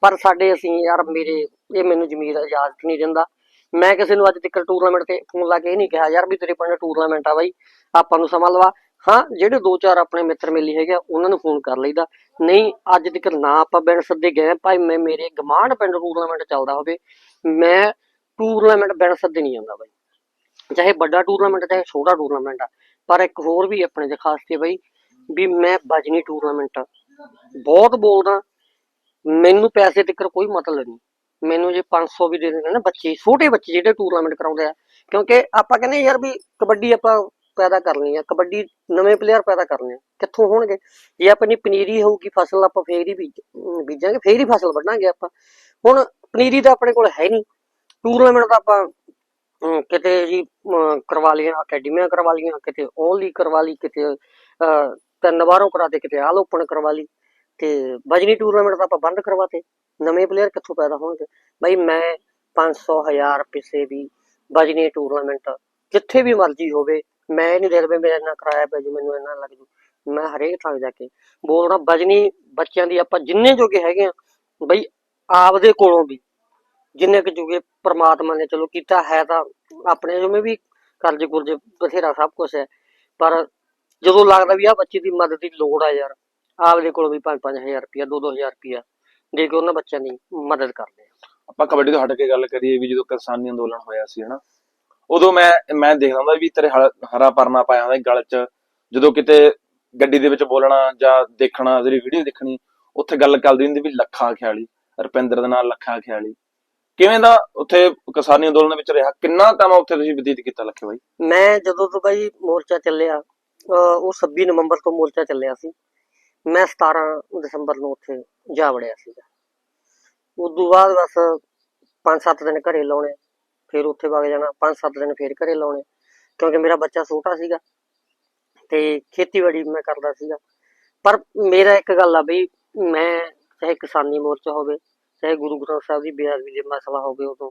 ਪਰ ਸਾਡੇ ਅਸੀਂ ਯਾਰ ਮੇਰੇ ਇਹ ਮੈਨੂੰ ਜ਼ਮੀਰ ਇਜਾਜ਼ਤ ਨਹੀਂ ਦਿੰਦਾ। ਮੈਂ ਕਿਸੇ ਨੂੰ ਅੱਜ ਤੱਕ ਟੂਰਨਾਮੈਂਟ ਤੇ ਫੋਨ ਲਾ ਕੇ ਇਹ ਨਹੀਂ ਕਿਹਾ ਯਾਰ ਵੀ ਤੇਰੇ ਪਿੰਡ ਟੂਰਨਾਮੈਂਟ ਆ ਬਾਈ ਆਪਾਂ ਨੂੰ ਸਮਾਂ ਲਵਾ। ਹਾਂ ਜਿਹੜੇ ਦੋ ਚਾਰ ਆਪਣੇ ਮਿੱਤਰ ਮੇਲੀ ਹੈਗੇ ਆ, ਉਹਨਾਂ ਨੂੰ ਫੋਨ ਕਰ ਲਈਦਾ। ਨਹੀਂ ਅੱਜ ਤੱਕ ਨਾ ਆਪਾਂ ਬਿਨ ਸੱਦੇ ਗਏ ਭਾਈ ਮੈਂ ਮੇਰੇ ਗਮਾਂਡ ਪਿੰਡ ਟੂਰਨਾਮੈਂਟ ਚੱਲਦਾ ਹੋਵੇ ਮੈਂ ਟੂਰਨਾਮੈਂਟ ਬਿਨ ਸੱਦੇ ਨਹੀਂ ਜਾਂਦਾ ਬਾਈ। ਚਾਹੇ ਵੱਡਾ ਟੂਰਨਾਮੈਂਟ ਚਾਹੇ ਛੋਟਾ ਟੂਰਨਾਮੈਂਟ ਆ, ਪਰ ਇੱਕ ਹੋਰ ਵੀ ਆਪਣੇ ਦੇ ਖਾਸ ਤੇ ਬਾਈ, ਵੀ ਮੈਂ ਬਜਨੀ ਟੂਰਨਾਮੈਂਟ ਬਹੁਤ ਬੋਲਦਾ, ਮੈਨੂੰ ਪੈਸੇ ਤੱਕ ਕੋਈ ਮਤਲਬ ਨਹੀਂ। ਮੈਨੂੰ ਜੇ 500 ਵੀ ਦੇ ਦੇਣ ਨਾ ਬੱਚੇ, ਛੋਟੇ ਬੱਚੇ ਜਿਹੜੇ ਟੂਰਨਾਮੈਂਟ ਕਰਾਉਂਦੇ ਆ, ਕਿਉਂਕਿ ਆਪਾਂ ਕਹਿੰਦੇ ਯਾਰ ਵੀ ਕਬੱਡੀ ਆਪਾਂ ਪੈਦਾ ਕਰਨੀ ਆ, ਕਬੱਡੀ ਨਵੇਂ ਪਲੇਅਰ ਪੈਦਾ ਕਰਨੇ ਆ, ਕਿੱਥੋਂ ਹੋਣਗੇ? ਜੇ ਆਪਣੀ ਪਨੀਰੀ ਹੋਊਗੀ, ਫਸਲ ਆਪਾਂ ਫੇਰ ਹੀ ਬੀਜ, ਬੀਜਾਂਗੇ, ਫੇਰ ਹੀ ਫਸਲ ਵੱਢਾਂਗੇ ਆਪਾਂ। ਹੁਣ ਪਨੀਰੀ ਤਾਂ ਆਪਣੇ ਕੋਲ ਹੈ ਨਹੀਂ। ਟੂਰਨਾਮੈਂਟ ਤਾਂ ਆਪਾਂ ਕਿਤੇ ਜੀ ਕਰਵਾ ਲਈਆਂ ਅਕੈਡਮੀਆਂ ਕਰਵਾ ਲਈਆਂ, ਕਿਤੇ ਓਲ ਲੀਗ ਕਰਵਾ ਲਈ, ਕਿਤੇ ਤਿੰਨ ਵਾਰੋਂ ਕਰਾ ਕਿਤੇ ਆਲ ਓਪਨ ਕਰਵਾ ਲਈ ਤੇ ਬਜਨੀ ਟੂਰਨਾਮੈਂਟ ਤਾਂ ਆਪਾਂ ਬੰਦ ਕਰਵਾਤੇ। ਨਵੇਂ ਪਲੇਅਰ ਕਿੱਥੋਂ ਪੈਦਾ ਹੋਣਗੇ? ਬਈ ਮੈਂ 500 1000 ਪਿੱਛੇ ਵੀ ਬਜਨੀ ਟੂਰਨਾਮੈਂਟ ਜਿੱਥੇ ਵੀ ਮਰਜ਼ੀ ਹੋਵੇ, ਮੈਂ ਨਹੀਂ ਦੇਖਦਾ ਮੇਰਾ ਇੰਨਾ ਕਿਰਾਇਆ ਪੈ ਜੂ, ਮੈਨੂੰ ਇੰਨਾ ਲੱਗ ਜੂ। ਮੈਂ ਹਰੇਕ ਥਾਂ ਜਾ ਕੇ ਬੋਲਣਾ ਬਜਨੀ ਬੱਚਿਆਂ ਦੀ ਆਪਾਂ ਜਿੰਨੇ ਜੋਗੇ ਹੈਗੇ ਆ, ਬਈ ਆਪਦੇ ਕੋਲੋਂ ਵੀ ਜਿੰਨੇ ਕੁ ਜੁਗੇ ਪ੍ਰਮਾਤਮਾ ਨੇ ਚਲੋ ਕੀਤਾ ਹੈ ਤਾਂ ਆਪਣੇ ਜਿਵੇਂ ਵੀ ਕਰਜ਼ ਕੁਰਜ਼ ਬਥੇਰਾ ਸਭ ਕੁਝ ਹੈ। ਪਰ ਜਦੋਂ ਲੱਗਦਾ ਵੀ ਆ ਬੱਚੇ ਦੀ ਮਦਦ ਦੀ ਲੋੜ ਆ ਯਾਰ, ਆਪਦੇ ਕੋਲੋਂ ਵੀ 5-5000 ਰੁਪਇਆ 2-2000 ਰੁਪਇਆ ਦੇ ਕੇ ਉਹਨਾਂ ਬੱਚਿਆਂ ਦੀ ਮਦਦ ਕਰਦੇ ਆ ਆਪਾਂ ਕਬੱਡੀ ਤੋਂ ਹਟ ਕੇ ਗੱਲ ਕਰੀਏ ਵੀ ਜਦੋਂ ਕਿਸਾਨੀ ਅੰਦੋਲਨ ਹੋਇਆ ਸੀ, ਹਨਾ, ਉਦੋਂ ਮੈਂ ਮੈਂ ਦੇਖਦਾ ਹੁੰਦਾ ਵੀ ਤੇਰੇ ਹਰਾ ਪਰਨਾ ਪਾਇਆ ਹੁੰਦਾ ਗਲ 'ਚ, ਜਦੋਂ ਕਿਤੇ ਗੱਡੀ ਦੇ ਵਿੱਚ ਬੋਲਣਾ ਜਾਂ ਦੇਖਣਾ, ਜਿਹੜੀ ਵੀਡੀਓ ਦੇਖਣੀ, ਉੱਥੇ ਗੱਲ ਕਰਦੀ ਹੁੰਦੀ ਵੀ ਲੱਖਾ ਖਿਆਲੀ, ਰੁਪਿੰਦਰ ਦੇ ਨਾਲ ਲੱਖਾ ਖਿਆਲੀ। ਕਿਵੇਂ ਦਾ ਉੱਥੇ ਕਿਸਾਨੀ ਅੰਦੋਲਨ ਵਿੱਚ ਰਿਹਾ? ਕਿੰਨਾ ਟਾਈਮ ਉੱਥੇ ਤੁਸੀਂ ਬਤੀਤ ਕੀਤਾ ਲੱਖੇ ਬਾਈ? ਮੈਂ ਜਦੋਂ ਤੋਂ ਬਾਈ ਮੋਰਚਾ ਚੱਲਿਆ ਉਹ 26 ਨਵੰਬਰ ਤੋਂ ਮੋਰਚਾ ਚੱਲਿਆ ਸੀ। ਮੈਂ 17 ਦਸੰਬਰ ਨੂੰ ਉੱਥੇ ਜਾ ਵੜਿਆ ਸੀਗਾ। ਉਦੋਂ ਬਾਅਦ ਬਸ 5-7 ਦਿਨ ਘਰੇ ਲਾਉਣੇ, ਫਿਰ ਉੱਥੇ ਵਗ ਜਾਣਾ 5-7 ਦਿਨ ਫਿਰ ਘਰੇ ਲਾਉਣੇ, ਕਿਉਂਕਿ ਮੇਰਾ ਬੱਚਾ ਛੋਟਾ ਸੀਗਾ ਤੇ ਖੇਤੀਬਾੜੀ ਮੈਂ ਕਰਦਾ ਸੀਗਾ। ਪਰ ਮੇਰਾ ਇੱਕ ਗੱਲ ਆ ਬਈ, ਮੈਂ ਚਾਹੇ ਕਿਸਾਨੀ ਮੋਰਚਾ ਹੋਵੇ ਚਾਹੇ ਗੁਰੂ ਗ੍ਰੰਥ ਸਾਹਿਬ ਦੀ ਬੇਅਦਬੀ ਦੇ ਮਸਲਾ ਹੋਵੇ ਉਦੋਂ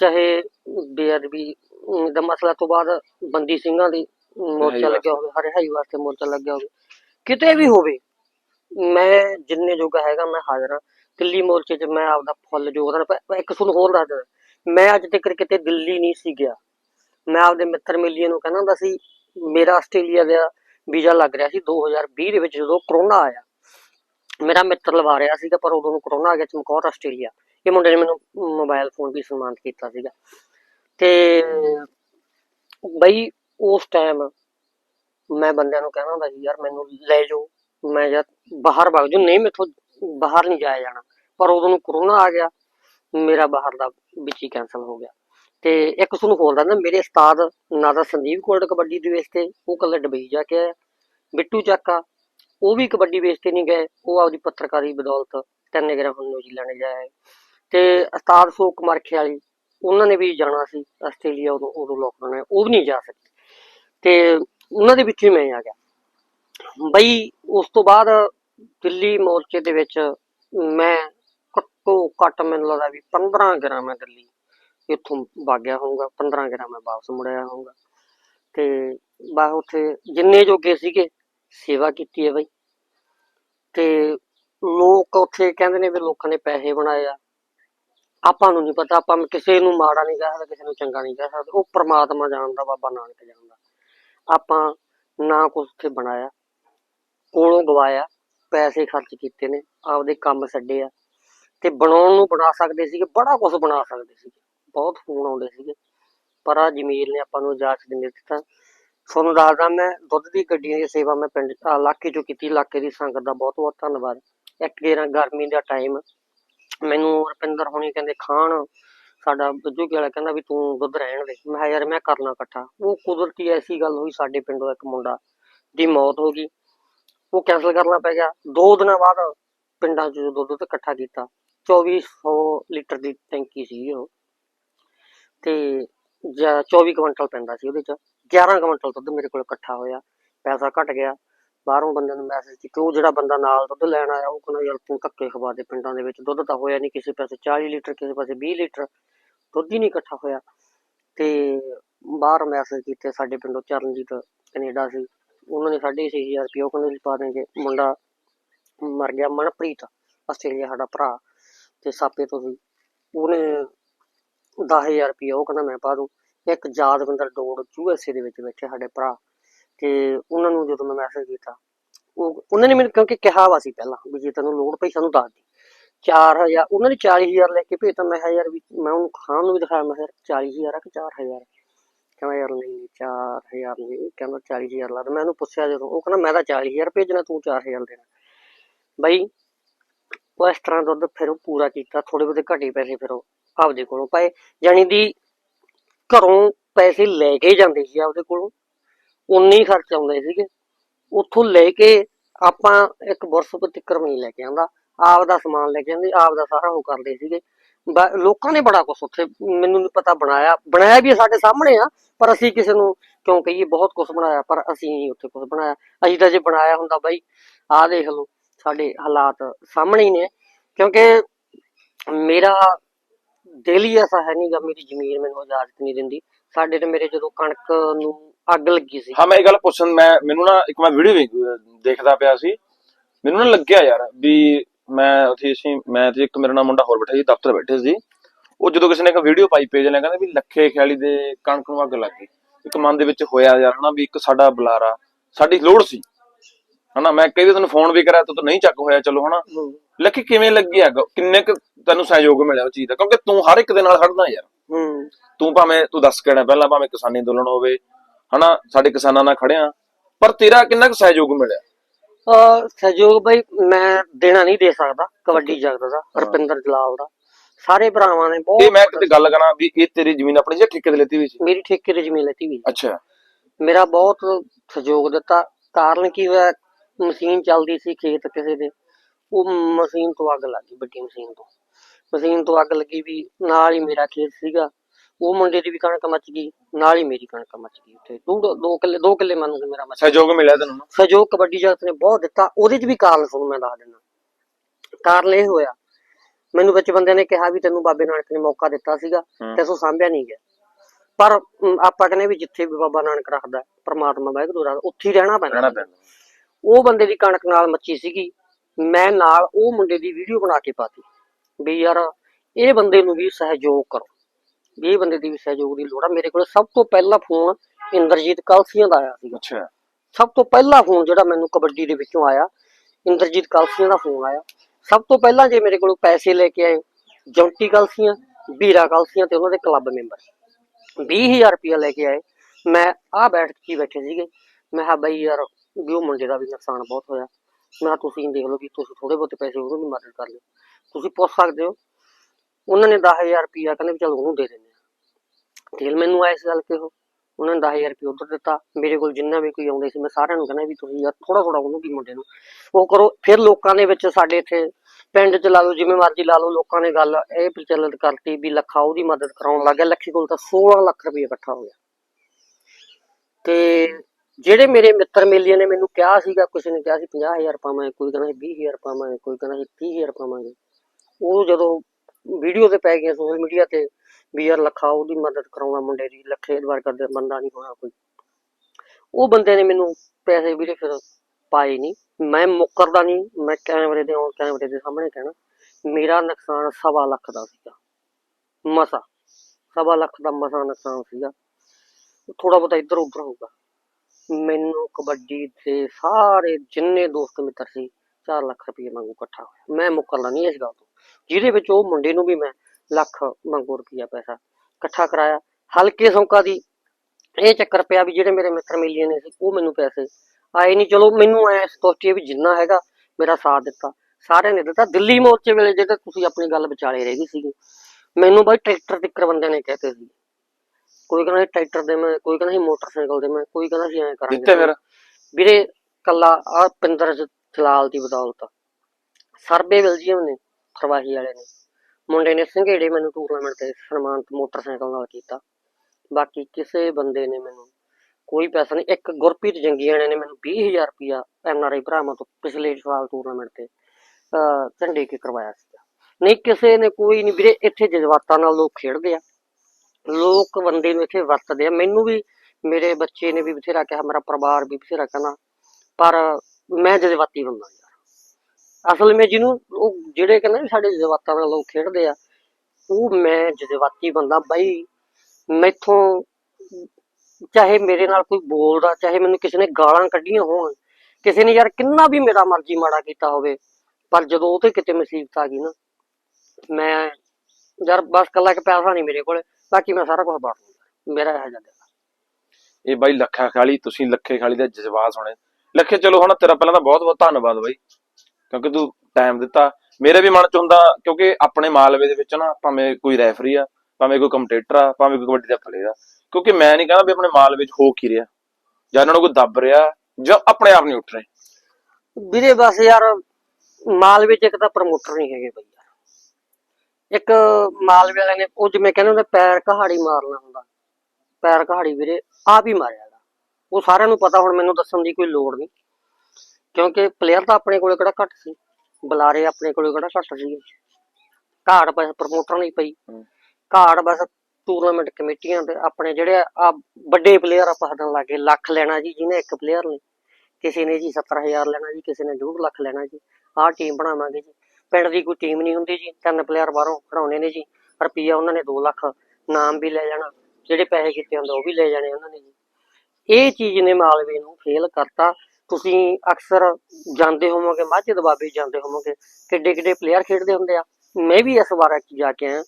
ਚਾਹੇ ਬੇਅਦਬੀ ਦਾ ਮਸਲਾ ਤੋਂ ਬਾਅਦ ਬੰਦੀ ਸਿੰਘਾਂ ਦੀ ਮੋਰਚਾ ਲੱਗਿਆ ਹੋਵੇ ਹਰ ਰਿਹਾਈ ਵਾਸਤੇ ਮੋਰਚਾ ਲੱਗਿਆ ਹੋਵੇ ਕਿਤੇ ਵੀ ਹੋਵੇ ਮੈਂ ਜਿੰਨੇ ਜੋਗਾ ਹੈਗਾ ਮੈਂ ਹਾਜ਼ਰ ਹਾਂ। ਦਿੱਲੀ ਮੋਰਚੇ 'ਚ ਮੈਂ ਆਪਦਾ ਫੁੱਲ ਯੋਗਦਾਨ ਇੱਕ ਤੁਹਾਨੂੰ ਹੋਰ ਦੱਸ ਦਿੰਦਾ ਮੈਂ ਅੱਜ ਤੱਕ ਕਿਤੇ ਦਿੱਲੀ ਨਹੀਂ ਸੀ ਗਿਆ। ਮੈਂ ਆਪਦੇ ਮਿੱਤਰ ਮਿਲੀਏ ਨੂੰ ਕਹਿੰਦਾ ਹੁੰਦਾ ਸੀ ਮੇਰਾ ਆਸਟ੍ਰੇਲੀਆ ਦਾ ਵੀਜ਼ਾ ਲੱਗ ਰਿਹਾ ਸੀ 2020 ਦੇ ਵਿੱਚ ਜਦੋਂ ਕਰੋਨਾ ਆਇਆ। ਮੇਰਾ ਮਿੱਤਰ ਲਵਾ ਰਿਹਾ ਸੀਗਾ, ਪਰ ਉਦੋਂ ਨੂੰ ਕਰੋਨਾ ਆ ਗਿਆ ਚਮਕੌਰ ਆਸਟ੍ਰੇਲੀਆ। ਇਹ ਮੁੰਡੇ ਨੇ ਮੈਨੂੰ ਮੋਬਾਈਲ ਫੋਨ ਵੀ ਸਨਮਾਨਿਤ ਕੀਤਾ ਸੀਗਾ। ਤੇ ਬਈ ਉਸ ਟਾਈਮ ਮੈਂ ਬੰਦਿਆਂ ਨੂੰ ਕਹਿਣਾ ਹੁੰਦਾ ਸੀ, ਯਾਰ ਮੈਨੂੰ ਲੈ ਜਾਓ, ਮੈਂ ਯਾਰ ਬਾਹਰ ਵਗ ਜੂ ਨਹੀਂ, ਮੇਥੋਂ ਬਾਹਰ ਨਹੀਂ ਜਾਇਆ ਜਾਣਾ। ਪਰ ਉਦੋਂ ਨੂੰ ਕਰੋਨਾ ਆ ਗਿਆ, ਮੇਰਾ ਬਾਹਰ ਦਾ ਵਿੱਚ ਹੀ ਕੈਨਸਲ ਹੋ ਗਿਆ। ਤੇ ਇੱਕ ਤੁਹਾਨੂੰ ਹੋਰ ਦੱਸਦਾ, ਮੇਰੇ ਉਸਤਾਦ, ਨਾ ਸੰਦੀਪ ਕੋਲਡ ਕਬੱਡੀ ਦੇ ਵੇਸ ਤੇ ਉਹ ਕੱਲੇ ਡਬਈ ਜਾ ਕੇ ਆਇਆ, ਬਿੱਟੂ ਚੱਕਾ ਉਹ ਵੀ ਕਬੱਡੀ ਵੇਸ ਤੇ ਨਹੀਂ ਗਏ, ਉਹ ਆਪਦੀ ਪੱਤਰਕਾਰੀ ਬਦੌਲਤ ਤਿੰਨ ਗ੍ਰਾਮ ਨਿਊਜ਼ੀਲੈਂਡ ਜਾਇਆ ਤੇ ਉਸਤਾਦ ਸੋਕ ਕੁਮਾਰ ਖਿਆਲੀ, ਉਹਨਾਂ ਨੇ ਵੀ ਜਾਣਾ ਸੀ ਆਸਟ੍ਰੇਲੀਆ ਉਦੋਂ ਉਦੋਂ ਲੋਕਡਾਊਨ ਹੈ ਉਹ ਵੀ ਨਹੀਂ ਜਾ ਸਕੇ। ਤੇ ਉਹਨਾਂ ਦੇ ਵਿੱਚ ਹੀ ਮੈਂ ਆ ਗਿਆ। ਬਈ, ਉਸ ਤੋਂ ਬਾਅਦ ਦਿੱਲੀ ਮੋਰਚੇ ਦੇ ਵਿੱਚ ਮੈਂ ਘੱਟੋ ਘੱਟ ਮੈਨੂੰ ਲੱਗਦਾ ਵੀ 15 ਗ੍ਰਾਮ ਮੈਂ ਦਿੱਲੀ ਇੱਥੋਂ ਵਾਗਿਆ ਹੋਊਗਾ 15 ਗ੍ਰਾਮ ਮੈਂ ਵਾਪਸ ਮੁੜਿਆ ਹੋਊਗਾ। ਤੇ ਬਸ ਉੱਥੇ ਜਿੰਨੇ ਜੋਗੇ ਸੀਗੇ ਸੇਵਾ ਕੀਤੀ ਹੈ ਬਈ। ਤੇ ਲੋਕ ਉੱਥੇ ਕਹਿੰਦੇ ਨੇ ਵੀ ਲੋਕਾਂ ਨੇ ਪੈਸੇ ਬਣਾਏ ਆ। ਆਪਾਂ ਨੂੰ ਨਹੀਂ ਪਤਾ, ਆਪਾਂ ਕਿਸੇ ਨੂੰ ਮਾੜਾ ਨਹੀਂ ਕਹਿ ਸਕਦੇ, ਕਿਸੇ ਨੂੰ ਚੰਗਾ ਨਹੀਂ ਕਹਿ ਸਕਦੇ। ਉਹ ਪ੍ਰਮਾਤਮਾ ਜਾਣਦਾ, ਬਾਬਾ ਨਾਨਕ ਜਾਣਦਾ। ਆਪਾਂ ਨਾ ਕੁਛ ਉੱਥੇ ਬਣਾਇਆ, ਕੋਲੋਂ ਗਵਾਇਆ, ਪੈਸੇ ਖਰਚ ਕੀਤੇ ਨੇ, ਆਪਦੇ ਕੰਮ ਛੱਡੇ ਆ। ਤੇ ਬਣਾਉਣ ਨੂੰ ਬਣਾ ਸਕਦੇ ਸੀਗੇ, ਬੜਾ ਕੁਝ ਬਣਾ ਸਕਦੇ ਸੀਗੇ। ਬਹੁਤ ਫੋਨ ਆਉਂਦੇ ਸੀਗੇ। ਪਰ ਆ ਜਮੀਲ ਨੇ ਆਪਾਂ ਨੂੰ ਇਜਾਜ਼ਤ ਨਹੀਂ ਦਿੱਤਾ ਤੁਹਾਨੂੰ ਦੱਸਦਾ ਮੈਂ, ਦੁੱਧ ਦੀ ਗੱਡੀਆਂ ਦੀ ਸੇਵਾ ਮੈਂ ਪਿੰਡ ਇਲਾਕੇ ਚੋਂ ਕੀਤੀ, ਇਲਾਕੇ ਦੀ ਸੰਗਤ ਦਾ ਬਹੁਤ ਬਹੁਤ ਧੰਨਵਾਦ। ਇੱਕ ਗੇਰਾ ਗਰਮੀ ਦਾ ਟਾਈਮ ਮੈਨੂੰ ਰਪਿੰਦਰ ਹੋਣੀ ਕਹਿੰਦੇ, ਖਾਣ, ਸਾਡਾ ਬੱਜੂ ਵਾਲਾ ਕਹਿੰਦਾ ਵੀ ਤੂੰ ਦੁੱਧ ਰਹਿਣ ਦੇ। ਮੈਂ ਕਿਹਾ, ਯਾਰ ਮੈਂ ਕਰਨਾ ਇਕੱਠਾ। ਉਹ ਕੁਦਰਤੀ ਐਸੀ ਗੱਲ ਹੋਈ, ਸਾਡੇ ਪਿੰਡੋਂ ਇੱਕ ਮੁੰਡਾ ਦੀ ਮੌਤ ਹੋ ਗਈ। ਉਹ ਕੈਨਸਲ ਕਰਨਾ ਪੈ ਗਿਆ। ਦੋ ਦਿਨਾਂ ਬਾਅਦ ਪਿੰਡਾਂ 'ਚ ਜਦੋਂ ਦੁੱਧ ਇਕੱਠਾ ਕੀਤਾ 2400 ਲੀਟਰ ਦੀ ਟੈਂਕੀ ਸੀ ਉਹ। ਤੇ ਜਾਂ 24 ਕੁਇੰਟਲ ਪੈਂਦਾ ਸੀ ਉਹਦੇ 'ਚ। 11 ਕੁਇੰਟਲ ਦੁੱਧ ਮੇਰੇ ਕੋਲ ਇਕੱਠਾ ਹੋਇਆ, ਪੈਸਾ ਘਟ ਗਿਆ। ਬਾਹਰੋਂ ਬੰਦੇ ਨੂੰ ਮੈਸੇਜ ਕੀਤਾ, ਉਹ ਜਿਹੜਾ ਬੰਦਾ ਨਾਲ ਦੁੱਧ ਲੈਣ ਆਇਆ, ਉਹ ਕਹਿੰਦਾ ਯਾਰ ਤੂੰ ਧੱਕੇ ਖਵਾ ਦੇ ਪਿੰਡਾਂ ਦੇ ਵਿੱਚ, ਦੁੱਧ ਤਾਂ ਹੋਇਆ ਨਹੀਂ ਕਿਸੇ ਪਾਸੇ 40 ਲੀਟਰ, ਕਿਸੇ ਪਾਸੇ 20 ਲੀਟਰ, ਦੁੱਧ ਹੀ ਨਹੀਂ ਇਕੱਠਾ ਹੋਇਆ। ਤੇ ਬਾਹਰ ਮੈਸੇਜ ਕੀਤੇ ਸਾਡੇ ਪਿੰਡੋਂ ਚਰਨਜੀਤ ਕੈਨੇਡਾ ਸੀ, ਉਹਨਾਂ ਨੇ 6500 ਰੁਪਏ ਉਹ ਕਹਿੰਦੇ ਪਾ ਦੇਣਗੇ। ਮੁੰਡਾ ਮਰ ਗਿਆ, ਮਨਪ੍ਰੀਤ, ਆਸਟ੍ਰੇਲੀਆ ਸਾਡਾ ਭਰਾ ਤੇ ਸਾਪੇ ਤੋਂ ਸੀ। ਉਹਨੇ 10000 ਰੁਪਏ ਉਹ ਕਹਿੰਦਾ ਮੈਂ ਪਾ ਦੂੰ। ਇੱਕ ਯਾਦਵਿੰਦਰ ਡੋੜ ਯੂਐਸਏ ਦੇ ਵਿੱਚ ਬੈਠੇ ਸਾਡੇ ਭਰਾ ਤੇ ਉਹਨਾਂ ਨੂੰ ਜਦੋਂ ਮੈਂ ਮੈਸੇਜ ਕੀਤਾ, ਉਹ ਉਹਨਾਂ ਨੇ ਮੈਨੂੰ ਕਿਉਂਕਿ ਕਿਹਾ ਵਾ ਸੀ ਪਹਿਲਾਂ ਵੀ ਜੇ ਤੈਨੂੰ ਲੋੜ ਪਈ ਸਾਨੂੰ ਦੱਸ ਦੇ। 4000 ਉਹਨਾਂ ਨੇ 40000 ਲੈ ਕੇ ਭੇਜਤਾ ਮੈਂ ਕਿਹਾ ਯਾਰ ਵੀ ਮੈਂ ਉਹਨੂੰ ਖਾਣ ਨੂੰ ਵੀ ਦਿਖਾਇਆ, ਮੈਂ ਕਿਹਾ 40000 ਆ ਕਿ 4000 ਕਹਿੰਦਾ ਯਾਰ ਨਹੀਂ ਨਹੀਂ 4000 ਨਹੀਂ ਕਹਿੰਦਾ 40000 ਲਾ ਦੇ। ਮੈਂ ਉਹਨੂੰ ਪੁੱਛਿਆ ਜਦੋਂ, ਉਹ ਕਹਿੰਦਾ ਮੈਂ ਤਾਂ 40000 ਭੇਜਣਾ, ਤੂੰ 4000 ਦੇਣਾ। ਬਈ, ਉਹ ਇਸ ਤਰ੍ਹਾਂ ਦੁੱਧ ਫਿਰ ਉਹ ਪੂਰਾ ਕੀਤਾ ਥੋੜੇ ਬਹੁਤੇ ਘਟੇ ਪੈਸੇ ਫਿਰ ਉਹ ਆਪਦੇ ਕੋਲੋਂ ਪਏ। ਜਾਣੀ ਦੀ ਘਰੋਂ ਪੈਸੇ ਲੈ ਕੇ ਜਾਂਦੇ ਸੀ ਆਪਦੇ ਕੋਲੋਂ। ਉਨੇ ਖਰਚ ਆਉਂਦੇ ਸੀਗੇ। ਉੱਥੋਂ ਲੈ ਕੇ ਆਪਾਂ ਇੱਕ ਬੁਰਸ ਤਿੱਕਰ ਨਹੀਂ ਲੈ ਕੇ ਆਂਦਾ ਆਪ ਦਾ ਸਮਾਨ ਲੈ ਕੇ ਆਂਦੇ ਆਪ ਦਾ ਸਾਰਾ ਉਹ ਕਰਦੇ ਸੀਗੇ। ਲੋਕਾਂ ਨੇ ਬੜਾ ਕੁਛ ਉੱਥੇ ਮੈਨੂੰ ਨਹੀਂ ਪਤਾ ਬਣਾਇਆ। ਬਣਾਇਆ ਵੀ ਸਾਡੇ ਸਾਹਮਣੇ ਆ, ਪਰ ਅਸੀਂ ਕਿਸੇ ਨੂੰ ਕਿਉਂ ਕਹੀਏ ਬਹੁਤ ਕੁਛ ਬਣਾਇਆ, ਪਰ ਅਸੀਂ ਨਹੀਂ ਉੱਥੇ ਕੁਛ ਬਣਾਇਆ। ਅਸੀਂ ਤਾਂ ਜੇ ਬਣਾਇਆ ਹੁੰਦਾ ਬਾਈ, ਆਹ ਦੇਖ ਲਓ, ਸਾਡੇ ਹਾਲਾਤ ਸਾਹਮਣੇ ਹੀ ਨੇ। ਕਿਉਂਕਿ ਮੇਰਾ ਹੀ ਐਸਾ ਹੈ ਨਹੀਂਗਾ ਮੇਰੀ ਜ਼ਮੀਨ ਮੈਨੂੰ ਇਜਾਜ਼ਤ ਨਹੀਂ ਦਿੰਦੀ। ਸਾਡੇ ਤੇ ਮੇਰੇ ਜਦੋਂ ਕਣਕ ਨੂੰ ਅੱਗ ਲੱਗੀ ਸੀ। ਹਾਂ ਮੈਂ ਇਹ ਗੱਲ ਪੁੱਛਣ ਮੈਂ ਮੈਨੂੰ ਨਾ ਇੱਕ ਮੈਂ ਵੀਡੀਓ ਦੇਖਦਾ ਪਿਆ ਸੀ। ਮੈਨੂੰ ਨਾ ਲੱਗਿਆ ਯਾਰ ਵੀ ਮੈਂ ਉੱਥੇ ਅਸੀਂ ਮੈਂ ਤੇ ਇੱਕ ਮੇਰੇ ਨਾਲ ਮੁੰਡਾ ਹੋਰ ਬੈਠਾ ਸੀ ਦਫ਼ਤਰ ਬੈਠੇ ਸੀ। ਉਹ ਜਦੋਂ ਕਿਸੇ ਨੇ ਇੱਕ ਵੀਡੀਓ ਪਾਈ ਪੇਜ ਨੇ ਕਹਿੰਦਾ ਵੀ ਲੱਖੇ ਖਿਆਲੀ ਦੇ ਕਣਕ ਨੂੰ ਅੱਗ ਲੱਗ ਗਈ। ਇੱਕ ਮਨ ਦੇ ਵਿੱਚ ਹੋਇਆ ਯਾਰ ਹਨਾ ਵੀ ਇੱਕ ਸਾਡਾ ਬੁਲਾਰਾ ਸਾਡੀ ਲੋੜ ਸੀ। ਹਨਾ ਮੈਂ ਕਈ ਵਾਰ ਤੈਨੂੰ ਫੋਨ ਵੀ ਕਰਿਆ ਤੂੰ ਤਾਂ ਨਹੀਂ ਚੱਕ ਹੋਇਆ ਚਲੋ ਹਨਾ। ਲੱਖੀ ਕਿਵੇਂ ਲੱਗੀ ਅੱਗ? ਕਿੰਨੇ ਕੁ ਤੈਨੂੰ ਸਹਿਯੋਗ ਮਿਲਿਆ ਉਹ ਚੀਜ਼ ਦਾ? ਕਿਉਂਕਿ ਤੂੰ ਹਰ ਇੱਕ ਦੇ ਨਾਲ ਖੜਦਾ ਯਾਰ। ਹੂੰ। ਤੂੰ ਭਾਵੇਂ ਤੂੰ ਦੱਸ ਕਿਹੜਾ ਪਹਿਲਾਂ ਭਾਵੇਂ ਕਿਸਾਨੀ ਅੰਦੋਲਨ ਹੋਵੇ ਹਨਾ ਸਾਡੇ ਕਿਸਾਨਾਂ ਨਾਲ ਖੜਿਆ ਪਰ ਤੇਰਾ ਕਿੰਨਾ ਕੁ ਸਹਿਯੋਗ ਮਿਲਿਆ? ਅਹ ਸਹਿਯੋਗ ਬਈ ਮੈਂ ਦੇਣਾ ਨਹੀਂ ਦੇ ਸਕਦਾ ਕਬੱਡੀ ਜਗਤ ਦਾ ਰੁਪਿੰਦਰ ਜਲਾਲ ਦਾ। ਸਾਰੇ ਭਰਾਵਾਂ ਨੇ ਇਹ ਬਹੁਤ ਮੈਂ ਕਿਤੇ ਗੱਲ ਕਰਾਂ ਵੀ ਇਹ ਤੇਰੀ ਜ਼ਮੀਨ ਆਪਣੀ ਜਾਂ ਠੇਕੇ ਤੇ ਲੈਤੀ ਹੋਈ ਸੀ? ਮੇਰੀ ਠੇਕੇ ਤੇ ਜ਼ਮੀਨ ਲੈਤੀ ਵੀ ਅੱਛਾ। ਮੇਰਾ ਬਹੁਤ ਸਹਿਯੋਗ ਦਿੱਤਾ। ਕਾਰਨ ਕੀ ਹੋਇਆ? ਮਸ਼ੀਨ ਚੱਲਦੀ ਸੀ ਖੇਤ ਕਿਸੇ ਦੇ। ਉਹ ਮਸ਼ੀਨ ਤੋਂ ਅੱਗ ਲੱਗ ਗਈ ਵੱਡੀ ਮਸ਼ੀਨ ਤੋਂ। ਮਸ਼ੀਨ ਤੋਂ ਅੱਗ ਲੱਗੀ ਵੀ ਨਾਲ ਹੀ ਮੇਰਾ ਖੇਤ ਸੀਗਾ। ਉਹ ਮੁੰਡੇ ਦੀ ਵੀ ਕਣਕ ਮੱਚ ਗਈ ਨਾਲ ਹੀ ਮੇਰੀ ਕਣਕ ਮੱਚ ਗਈ ਉੱਥੇ। ਦੋ ਦੋ ਕਿੱਲੇ ਦੋ ਕਿੱਲੇ ਮੰਨ ਕੇ ਮੇਰਾ ਮੱਚ। ਸਹਿਯੋਗ ਮਿਲਿਆ ਤੈਨੂੰ ਨਾ? ਸਹਿਯੋਗ ਕਬੱਡੀ ਜਗਤ ਨੇ ਬਹੁਤ ਦਿੱਤਾ। ਉਹਦੇ 'ਚ ਵੀ ਕਾਰਨ ਤੁਹਾਨੂੰ ਮੈਂ ਦੱਸ ਦਿੰਦਾ। ਕਾਰਨ ਇਹ ਹੋਇਆ ਮੈਨੂੰ ਵਿੱਚ ਬੰਦਿਆਂ ਨੇ ਕਿਹਾ ਵੀ ਤੈਨੂੰ ਬਾਬੇ ਨਾਨਕ ਨੇ ਮੌਕਾ ਦਿੱਤਾ ਸੀਗਾ। ਤੇ ਤੂੰ ਸਾਂਭਿਆ ਨਹੀਂ ਗਿਆ। ਪਰ ਆਪਾਂ ਕਹਿੰਦੇ ਵੀ ਜਿੱਥੇ ਵੀ ਬਾਬਾ ਨਾਨਕ ਰੱਖਦਾ ਪ੍ਰਮਾਤਮਾ ਵਾਹਿਗੁਰੂ ਰੱਖਦਾ ਉੱਥੇ ਹੀ ਰਹਿਣਾ ਪੈਂਦਾ। ਰਹਿਣਾ ਪੈਂਦਾ। ਉਹ ਬੰਦੇ ਦੀ ਕਣਕ ਨਾਲ ਮੱਚੀ ਸੀਗੀ। ਮੈਂ ਨਾਲ ਉਹ ਮੁੰਡੇ ਦੀ ਵੀਡੀਓ ਬਣਾ ਕੇ ਪਾਤੀ ਵੀ ਯਾਰ ਇਹ ਬੰਦੇ ਨੂੰ ਵੀ ਸਹਿਯੋਗ ਕਰੋ ਵੀ ਇਹ ਬੰਦੇ ਦੀ ਵੀ ਸਹਿਯੋਗ ਦੀ ਲੋੜ ਆ। ਮੇਰੇ ਕੋਲ ਸਭ ਤੋਂ ਪਹਿਲਾ ਫੋਨ ਇੰਦਰਜੀਤ ਕਲਸੀਆਂ ਦਾ ਆਇਆ ਸੀਗਾ। ਅੱਛਾ। ਸਭ ਤੋਂ ਪਹਿਲਾ ਫੋਨ ਜਿਹੜਾ ਮੈਨੂੰ ਕਬੱਡੀ ਦੇ ਵਿੱਚੋਂ ਆਇਆ ਇੰਦਰਜੀਤ ਕਲਸੀਆਂ ਦਾ ਫੋਨ ਆਇਆ। ਸਭ ਤੋਂ ਪਹਿਲਾਂ ਜੇ ਮੇਰੇ ਕੋਲੋਂ ਪੈਸੇ ਲੈ ਕੇ ਆਏ ਜੌਂਟੀ ਕਲਸੀਆਂ ਵੀਰਾ ਕਲਸੀਆਂ ਤੇ ਉਹਨਾਂ ਦੇ ਕਲੱਬ ਮੈਂਬਰ 20000 ਰੁਪਇਆ ਲੈ ਕੇ ਆਏ। ਮੈਂ ਆ ਬੈਠ ਕੇ ਬੈਠੇ ਸੀਗੇ। ਮੈਂ ਕਿਹਾ ਬਈ ਯਾਰ ਵੀ ਉਹ ਮੁੰਡੇ ਦਾ ਵੀ ਨੁਕਸਾਨ ਬਹੁਤ ਹੋਇਆ। ਮੈਂ ਕਿਹਾ ਤੁਸੀਂ ਦੇਖ ਲਓ ਵੀ ਤੁਸੀਂ ਥੋੜੇ ਬਹੁਤੇ ਪੈਸੇ ਉਹਨੂੰ ਵੀ ਮਦਦ ਕਰ ਲਿਓ। ਤੁਸੀਂ ਪੁੱਛ ਸਕਦੇ ਹੋ। ਉਹਨਾਂ ਨੇ 10000 ਰੁਪਇਆ ਕਹਿੰਦੇ ਵੀ ਚਲ ਉਹਨੂੰ ਦੇ ਦਿੰਦੇ ਆ ਦਿਲ ਮੈਨੂੰ ਆਇਆ ਇਸ ਗੱਲ ਕਿ ਉਹ। ਉਹਨਾਂ ਨੇ 10000 ਰੁਪਏ ਉਧਰ ਦਿੱਤਾ। ਮੇਰੇ ਕੋਲ ਜਿੰਨਾ ਵੀ ਕੋਈ ਆਉਂਦੇ ਸੀ, ਮੈਂ ਸਾਰਿਆਂ ਨੂੰ ਕਹਿੰਦਾ ਵੀ ਤੁਸੀਂ ਯਾਰ ਥੋੜਾ ਥੋੜਾ ਉਹਨੂੰ ਵੀ ਮੁੰਡੇ ਨੂੰ ਉਹ ਕਰੋ। ਫਿਰ ਲੋਕਾਂ ਦੇ ਵਿੱਚ ਸਾਡੇ ਇੱਥੇ ਪਿੰਡ ਚ ਲਾ ਲਓ, ਜਿਵੇਂ ਮਰਜ਼ੀ ਲਾ ਲਓ, ਲੋਕਾਂ ਨੇ ਗੱਲ ਇਹ ਪ੍ਰਚਲਿਤ ਕਰਤੀ ਵੀ ਲੱਖਾ ਉਹਦੀ ਮਦਦ ਕਰਾਉਣ ਲੱਗ ਗਿਆ। ਲੱਖੀ ਕੋਲ ਤਾਂ 16 ਲੱਖ ਰੁਪਏ ਇਕੱਠਾ ਹੋ ਗਿਆ। ਤੇ ਜਿਹੜੇ ਮੇਰੇ ਮਿੱਤਰ ਮੇਲੀਆਂ ਨੇ ਮੈਨੂੰ ਕਿਹਾ ਸੀਗਾ ਕਿਸੇ ਨੇ ਕਿਹਾ ਸੀ 50000 ਪਾਵਾਂਗੇ, ਕੋਈ ਕਹਿੰਦਾ ਸੀ 20000 ਪਾਵਾਂਗੇ, ਕੋਈ ਕਹਿੰਦਾ ਸੀ 30000 ਪਾਵਾਂਗੇ। ਉਹ ਜਦੋਂ ਵੀਡੀਓ ਤੇ ਪੈ ਗਈਆਂ ਸੋਸ਼ਲ ਮੀਡੀਆ ਤੇ ਵੀ ਯਾਰ ਲੱਖਾ ਉਹਦੀ ਮਦਦ ਕਰਾਉਣਾ ਮੁੰਡੇ ਦੀ, ਲੱਖੇ ਦਵਾਰ ਕਰਦੇ, ਬੰਦਾ ਨਹੀਂ ਹੋਣਾ ਕੋਈ। ਉਹ ਬੰਦੇ ਨੇ ਮੈਨੂੰ ਪੈਸੇ ਵੀਰੇ ਫਿਰ ਪਾਏ ਨਹੀਂ ਮੈਂ ਮੁੱਕਰਦਾ ਨਹੀਂ ਮੈਂ ਕੈਮਰੇ ਦੇ ਔਨ ਕੈਮਰੇ ਦੇ ਸਾਹਮਣੇ ਕਹਿਣਾ, ਮੇਰਾ ਨੁਕਸਾਨ ਸਵਾ ਲੱਖ ਦਾ ਸੀਗਾ। ਮਸਾ, ਸਵਾ ਲੱਖ ਦਾ ਮਸਾ ਨੁਕਸਾਨ ਸੀਗਾ। ਥੋੜਾ ਬਹੁਤਾ ਇੱਧਰ ਉੱਧਰ ਹੋਊਗਾ। ਮੈਨੂੰ ਕਬੱਡੀ ਦੇ ਸਾਰੇ ਜਿੰਨੇ ਦੋਸਤ ਮਿੱਤਰ ਸੀ 4 ਲੱਖ ਰੁਪਏ ਵਾਂਗੂ ਇਕੱਠਾ ਹੋਇਆ। ਮੈਂ ਮੁੱਕਰਦਾ ਨਹੀਂ ਇਸ ਗੱਲ ਤੋਂ। ਜਿਹਦੇ ਵਿੱਚ ਉਹ ਮੁੰਡੇ ਨੂੰ ਵੀ ਮੈਂ ਲੱਖ ਮੰਗੋ ਰੁਪਈਆ ਪੈਸਾ ਇਕੱਠਾ ਕਰਾਇਆ। ਹਲਕੇ ਸੌਂਕਾ ਦੀ ਇਹ ਚੱਕਰ ਪਿਆ ਵੀ ਜਿਹੜੇ ਮੇਰੇ ਮਿੱਤਰ ਮਿਲੀਏ ਨੇ ਸੀ ਉਹ ਮੈਨੂੰ ਪੈਸੇ ਆਏ ਨਹੀਂ ਚਲੋ ਮੈਨੂੰ ਐ ਸੋਚੀ ਵੀ ਜਿੰਨਾ ਹੈਗਾ, ਮੇਰਾ ਸਾਥ ਦਿੱਤਾ। ਸਾਰਿਆਂ ਨੇ ਦਿੱਤਾ। ਦਿੱਲੀ ਮੋਰਚੇ ਵੇਲੇ ਜਿਹੜੇ ਤੁਸੀਂ ਆਪਣੀ ਗੱਲ ਵਿਚਾਲੇ ਰਹਿ ਗਈ ਸੀਗੀ, ਮੈਨੂੰ ਬਾਈ ਟਰੈਕਟਰ ਟਿੱਕਰ ਬੰਦੇ ਨੇ ਕਹਿਤੇ ਸੀ। ਕੋਈ ਕਹਿੰਦਾ ਸੀ ਟਰੈਕਟਰ ਦੇ ਮੈਂ ਕੋਈ ਕਹਿੰਦਾ ਸੀ ਮੋਟਰਸਾਈਕਲ ਦੇ ਮੈਂ ਕੋਈ ਕਹਿੰਦਾ ਸੀ ਐਂ ਕਰਾਂਗੇ। ਦਿੱਤੇ ਫਿਰ? ਵੀਰੇ ਕੱਲਾ ਆ ਪਿੰਦਰ ਜਲਾਲ ਦੀ ਬਦੌਲਤ ਸਰਬੇ ਵਿਲਜੀਅਮ ਨੇ ਪ੍ਰਵਾਹੀ ਵਾਲੇ ਨੇ। ਮੁੰਡੇ ਨੇ ਸੰਘੇੜੇ ਮੈਨੂੰ ਟੂਰਨਾਮੈਂਟ ਤੇ ਸਨਮਾਨਿਤ ਮੋਟਰਸਾਈਕਲ ਨਾਲ ਕੀਤਾ। ਬਾਕੀ ਕਿਸੇ ਬੰਦੇ ਨੇ ਮੈਨੂੰ ਕੋਈ ਪੈਸਾ ਨਹੀਂ ਇੱਕ ਗੁਰਪ੍ਰੀਤ ਜੰਗੀਆਣੇ ਨੇ ਮੈਨੂੰ 20000 ਰੁਪਇਆ ਐਨਆਰਆਈ ਭਰਾਵਾਂ ਤੋਂ ਪਿਛਲੇ ਸਾਲ ਟੂਰਨਾਮੈਂਟ ਤੇ ਝੰਡੇ ਕੇ ਕਰਵਾਇਆ ਸੀ ਨਹੀਂ ਕਿਸੇ ਨੇ ਕੋਈ ਨਹੀਂ ਵੀਰੇ ਇੱਥੇ ਜਜ਼ਬਾਤਾਂ ਨਾਲ ਲੋਕ ਖੇਡਦੇ ਆ। ਲੋਕ ਬੰਦੇ ਨੂੰ ਇੱਥੇ ਵਰਤਦੇ ਆ। ਮੈਨੂੰ ਵੀ ਮੇਰੇ ਬੱਚੇ ਨੇ ਵੀ ਬਥੇਰਾ ਕਿਹਾ, ਮੇਰਾ ਪਰਿਵਾਰ ਵੀ ਬਥੇਰਾ ਕਹਿੰਦਾ, ਪਰ ਮੈਂ ਜਜ਼ਬਾਤੀ ਬੰਦਾ ਯਾਰ। ਅਸਲ ਵਿੱਚ ਜਿਹਨੂੰ ਉਹ ਜਿਹੜੇ ਕਹਿੰਦੇ ਸਾਡੇ ਜਜ਼ਬਾਤਾਂ ਨਾਲ ਲੋਕ ਖੇਡਦੇ ਆ, ਉਹ ਮੈਂ ਜਜ਼ਬਾਤੀ ਬੰਦਾ ਬਾਈ। ਮੈਥੋਂ ਚਾਹੇ ਮੇਰੇ ਨਾਲ ਕੋਈ ਬੋਲਦਾ, ਚਾਹੇ ਮੈਨੂੰ ਕਿਸੇ ਨੇ ਗਾਲਾਂ ਕੱਢੀਆਂ ਹੋਣ, ਕਿਸੇ ਨੇ ਯਾਰ ਕਿੰਨਾ ਵੀ ਮੇਰਾ ਮਰਜ਼ੀ ਮਾੜਾ ਕੀਤਾ ਹੋਵੇ, ਪਰ ਜਦੋਂ ਉਹ ਤੇ ਕਿਤੇ ਮੁਸੀਬਤ ਆ ਗਈ ਨਾ, ਮੈਂ ਯਾਰ ਬਸ ਕੱਲਾ ਇੱਕ ਪੈਸਾ ਨਹੀਂ ਮੇਰੇ ਕੋਲ ਬਾਕੀ ਮੈਂ ਸਾਰਾ ਕੁਝ ਦੂੰਗਾ ਮੇਰਾ ਇਹ ਆ। ਇਹ ਬਾਈ ਲੱਖਾ ਖਾਲੀ ਤੁਸੀਂ ਲੱਖੇ ਖਾਲੀ ਦਾ ਜਜ਼ਬਾਤ ਸੁਣੇ ਲੱਖੇ ਚਲੋ ਹੁਣ ਤੇਰਾ ਪਹਿਲਾਂ ਤਾਂ ਬਹੁਤ ਬਹੁਤ ਧੰਨਵਾਦ ਬਾਈ। ਕਿਉਂਕਿ ਤੂੰ ਟਾਈਮ ਦਿੱਤਾ। ਮੇਰੇ ਵੀ ਮਨ ਚ ਹੁੰਦਾ ਕਿਉਂਕਿ ਆਪਣੇ ਮਾਲਵੇ ਦੇ ਵਿੱਚ ਨਾ ਭਾਵੇਂ ਕੋਈ ਰੈਫਰੀ ਆ ਭਾਵੇਂ ਕੋਈ ਕਮੈਂਟੇਟਰ ਆ ਭਾਵੇਂ ਕੋਈ ਕਬੱਡੀ ਦਾ ਪਲੇਅਰ ਆ। ਕਿਉਂਕਿ ਮੈਂ ਨਹੀਂ ਕਹਿੰਦਾ ਵੀ ਆਪਣੇ ਮਾਲਵੇ ਚ ਹੋ ਕੀ ਰਿਹਾ। ਜਾਂ ਇਹਨਾਂ ਨੂੰ ਕੋਈ ਦੱਬ ਰਿਹਾ ਜਾਂ ਆਪਣੇ ਆਪ ਨਹੀਂ ਉੱਠ ਰਹੇ। ਵੀਰੇ ਬਸ ਯਾਰ ਮਾਲ ਵਿੱਚ ਇੱਕ ਤਾਂ ਪ੍ਰਮੋਟਰ ਨਹੀਂ ਹੈਗੇ ਬਈ। ਇੱਕ ਮਾਲਵੇ ਵਾਲਿਆਂ ਨੇ ਉਹ ਜਿਵੇਂ ਕਹਿੰਦੇ ਹੁੰਦੇ ਪੈਰ ਕਹਾੜੀ ਮਾਰਨਾ ਹੁੰਦਾ। ਪੈਰ ਕਹਾੜੀ ਵੀਰੇ ਆਪ ਹੀ ਮਾਰਿਆ ਉਹ ਸਾਰਿਆਂ ਨੂੰ ਪਤਾ ਹੁਣ ਮੈਨੂੰ ਦੱਸਣ ਦੀ ਕੋਈ ਲੋੜ ਨਹੀਂ। ਕਿਉਂਕਿ ਪਲੇਅਰ ਤਾਂ ਆਪਣੇ ਕੋਲੇ ਕਿਹੜਾ ਘੱਟ ਸੀ। ਬੁਲਾਰੇ ਆਪਣੇ ਕੋਲੇ ਕਿਹੜਾ ਘੱਟ ਸੀ ਘਾੜ ਬਸ ਪ੍ਰਮੋਟਰ ਨਹੀਂ ਪਈ। ਘਾੜ ਬਸ ਟੂਰਨਾਮੈਂਟ ਕਮੇਟੀਆਂ ਤੇ ਆਪਣੇ ਜਿਹੜੇ ਆ ਵੱਡੇ ਪਲੇਅਰ ਆਪਾਂ ਹੱਦਣ ਲੱਗੇ ਲੱਖ ਲੈਣਾ ਜੀ ਜਿਹਨੇ ਇੱਕ ਪਲੇਅਰ ਨੇ। ਕਿਸੇ ਨੇ ਜੀ 70000 ਲੈਣਾ ਜੀ ਕਿਸੇ ਨੇ 2 ਲੱਖ ਲੈਣਾ ਜੀ। ਆਹ ਟੀਮ ਬਣਾਵਾਂਗੇ ਜੀ। ਪਿੰਡ ਦੀ ਕੋਈ ਟੀਮ ਨਹੀਂ ਹੁੰਦੀ ਜੀ। ਤਿੰਨ ਪਲੇਅਰ ਬਾਹਰੋਂ ਖੜਾਉਣੇ ਨੇ ਜੀ। ਰੁਪਈਆ ਉਹਨਾਂ ਨੇ 2 ਲੱਖ ਨਾਮ ਵੀ ਲੈ ਜਾਣਾ। ਜਿਹੜੇ ਪੈਸੇ ਕੀਤੇ ਹੁੰਦੇ ਉਹ ਵੀ ਲੈ ਜਾਣੇ ਉਹਨਾਂ ਨੇ ਜੀ। ਇਹ ਚੀਜ਼ ਨੇ ਮਾਲਵੇ ਨੂੰ ਫੇਲ ਕਰਤਾ। ਤੁਸੀਂ ਅਕਸਰ ਜਾਂਦੇ ਹੋਵੋਗੇ, ਮਾਝੇ ਦਬਾਬੇ ਜਾਂਦੇ ਹੋਵੋਗੇ, ਕਿੱਡੇ ਕਿੱਡੇ ਪਲੇਅਰ ਖੇਡਦੇ ਹੁੰਦੇ ਆ। ਮੈਂ ਵੀ ਇਸ ਵਾਰ ਐਤਕੀ ਜਾ ਕੇ ਆਇਆ।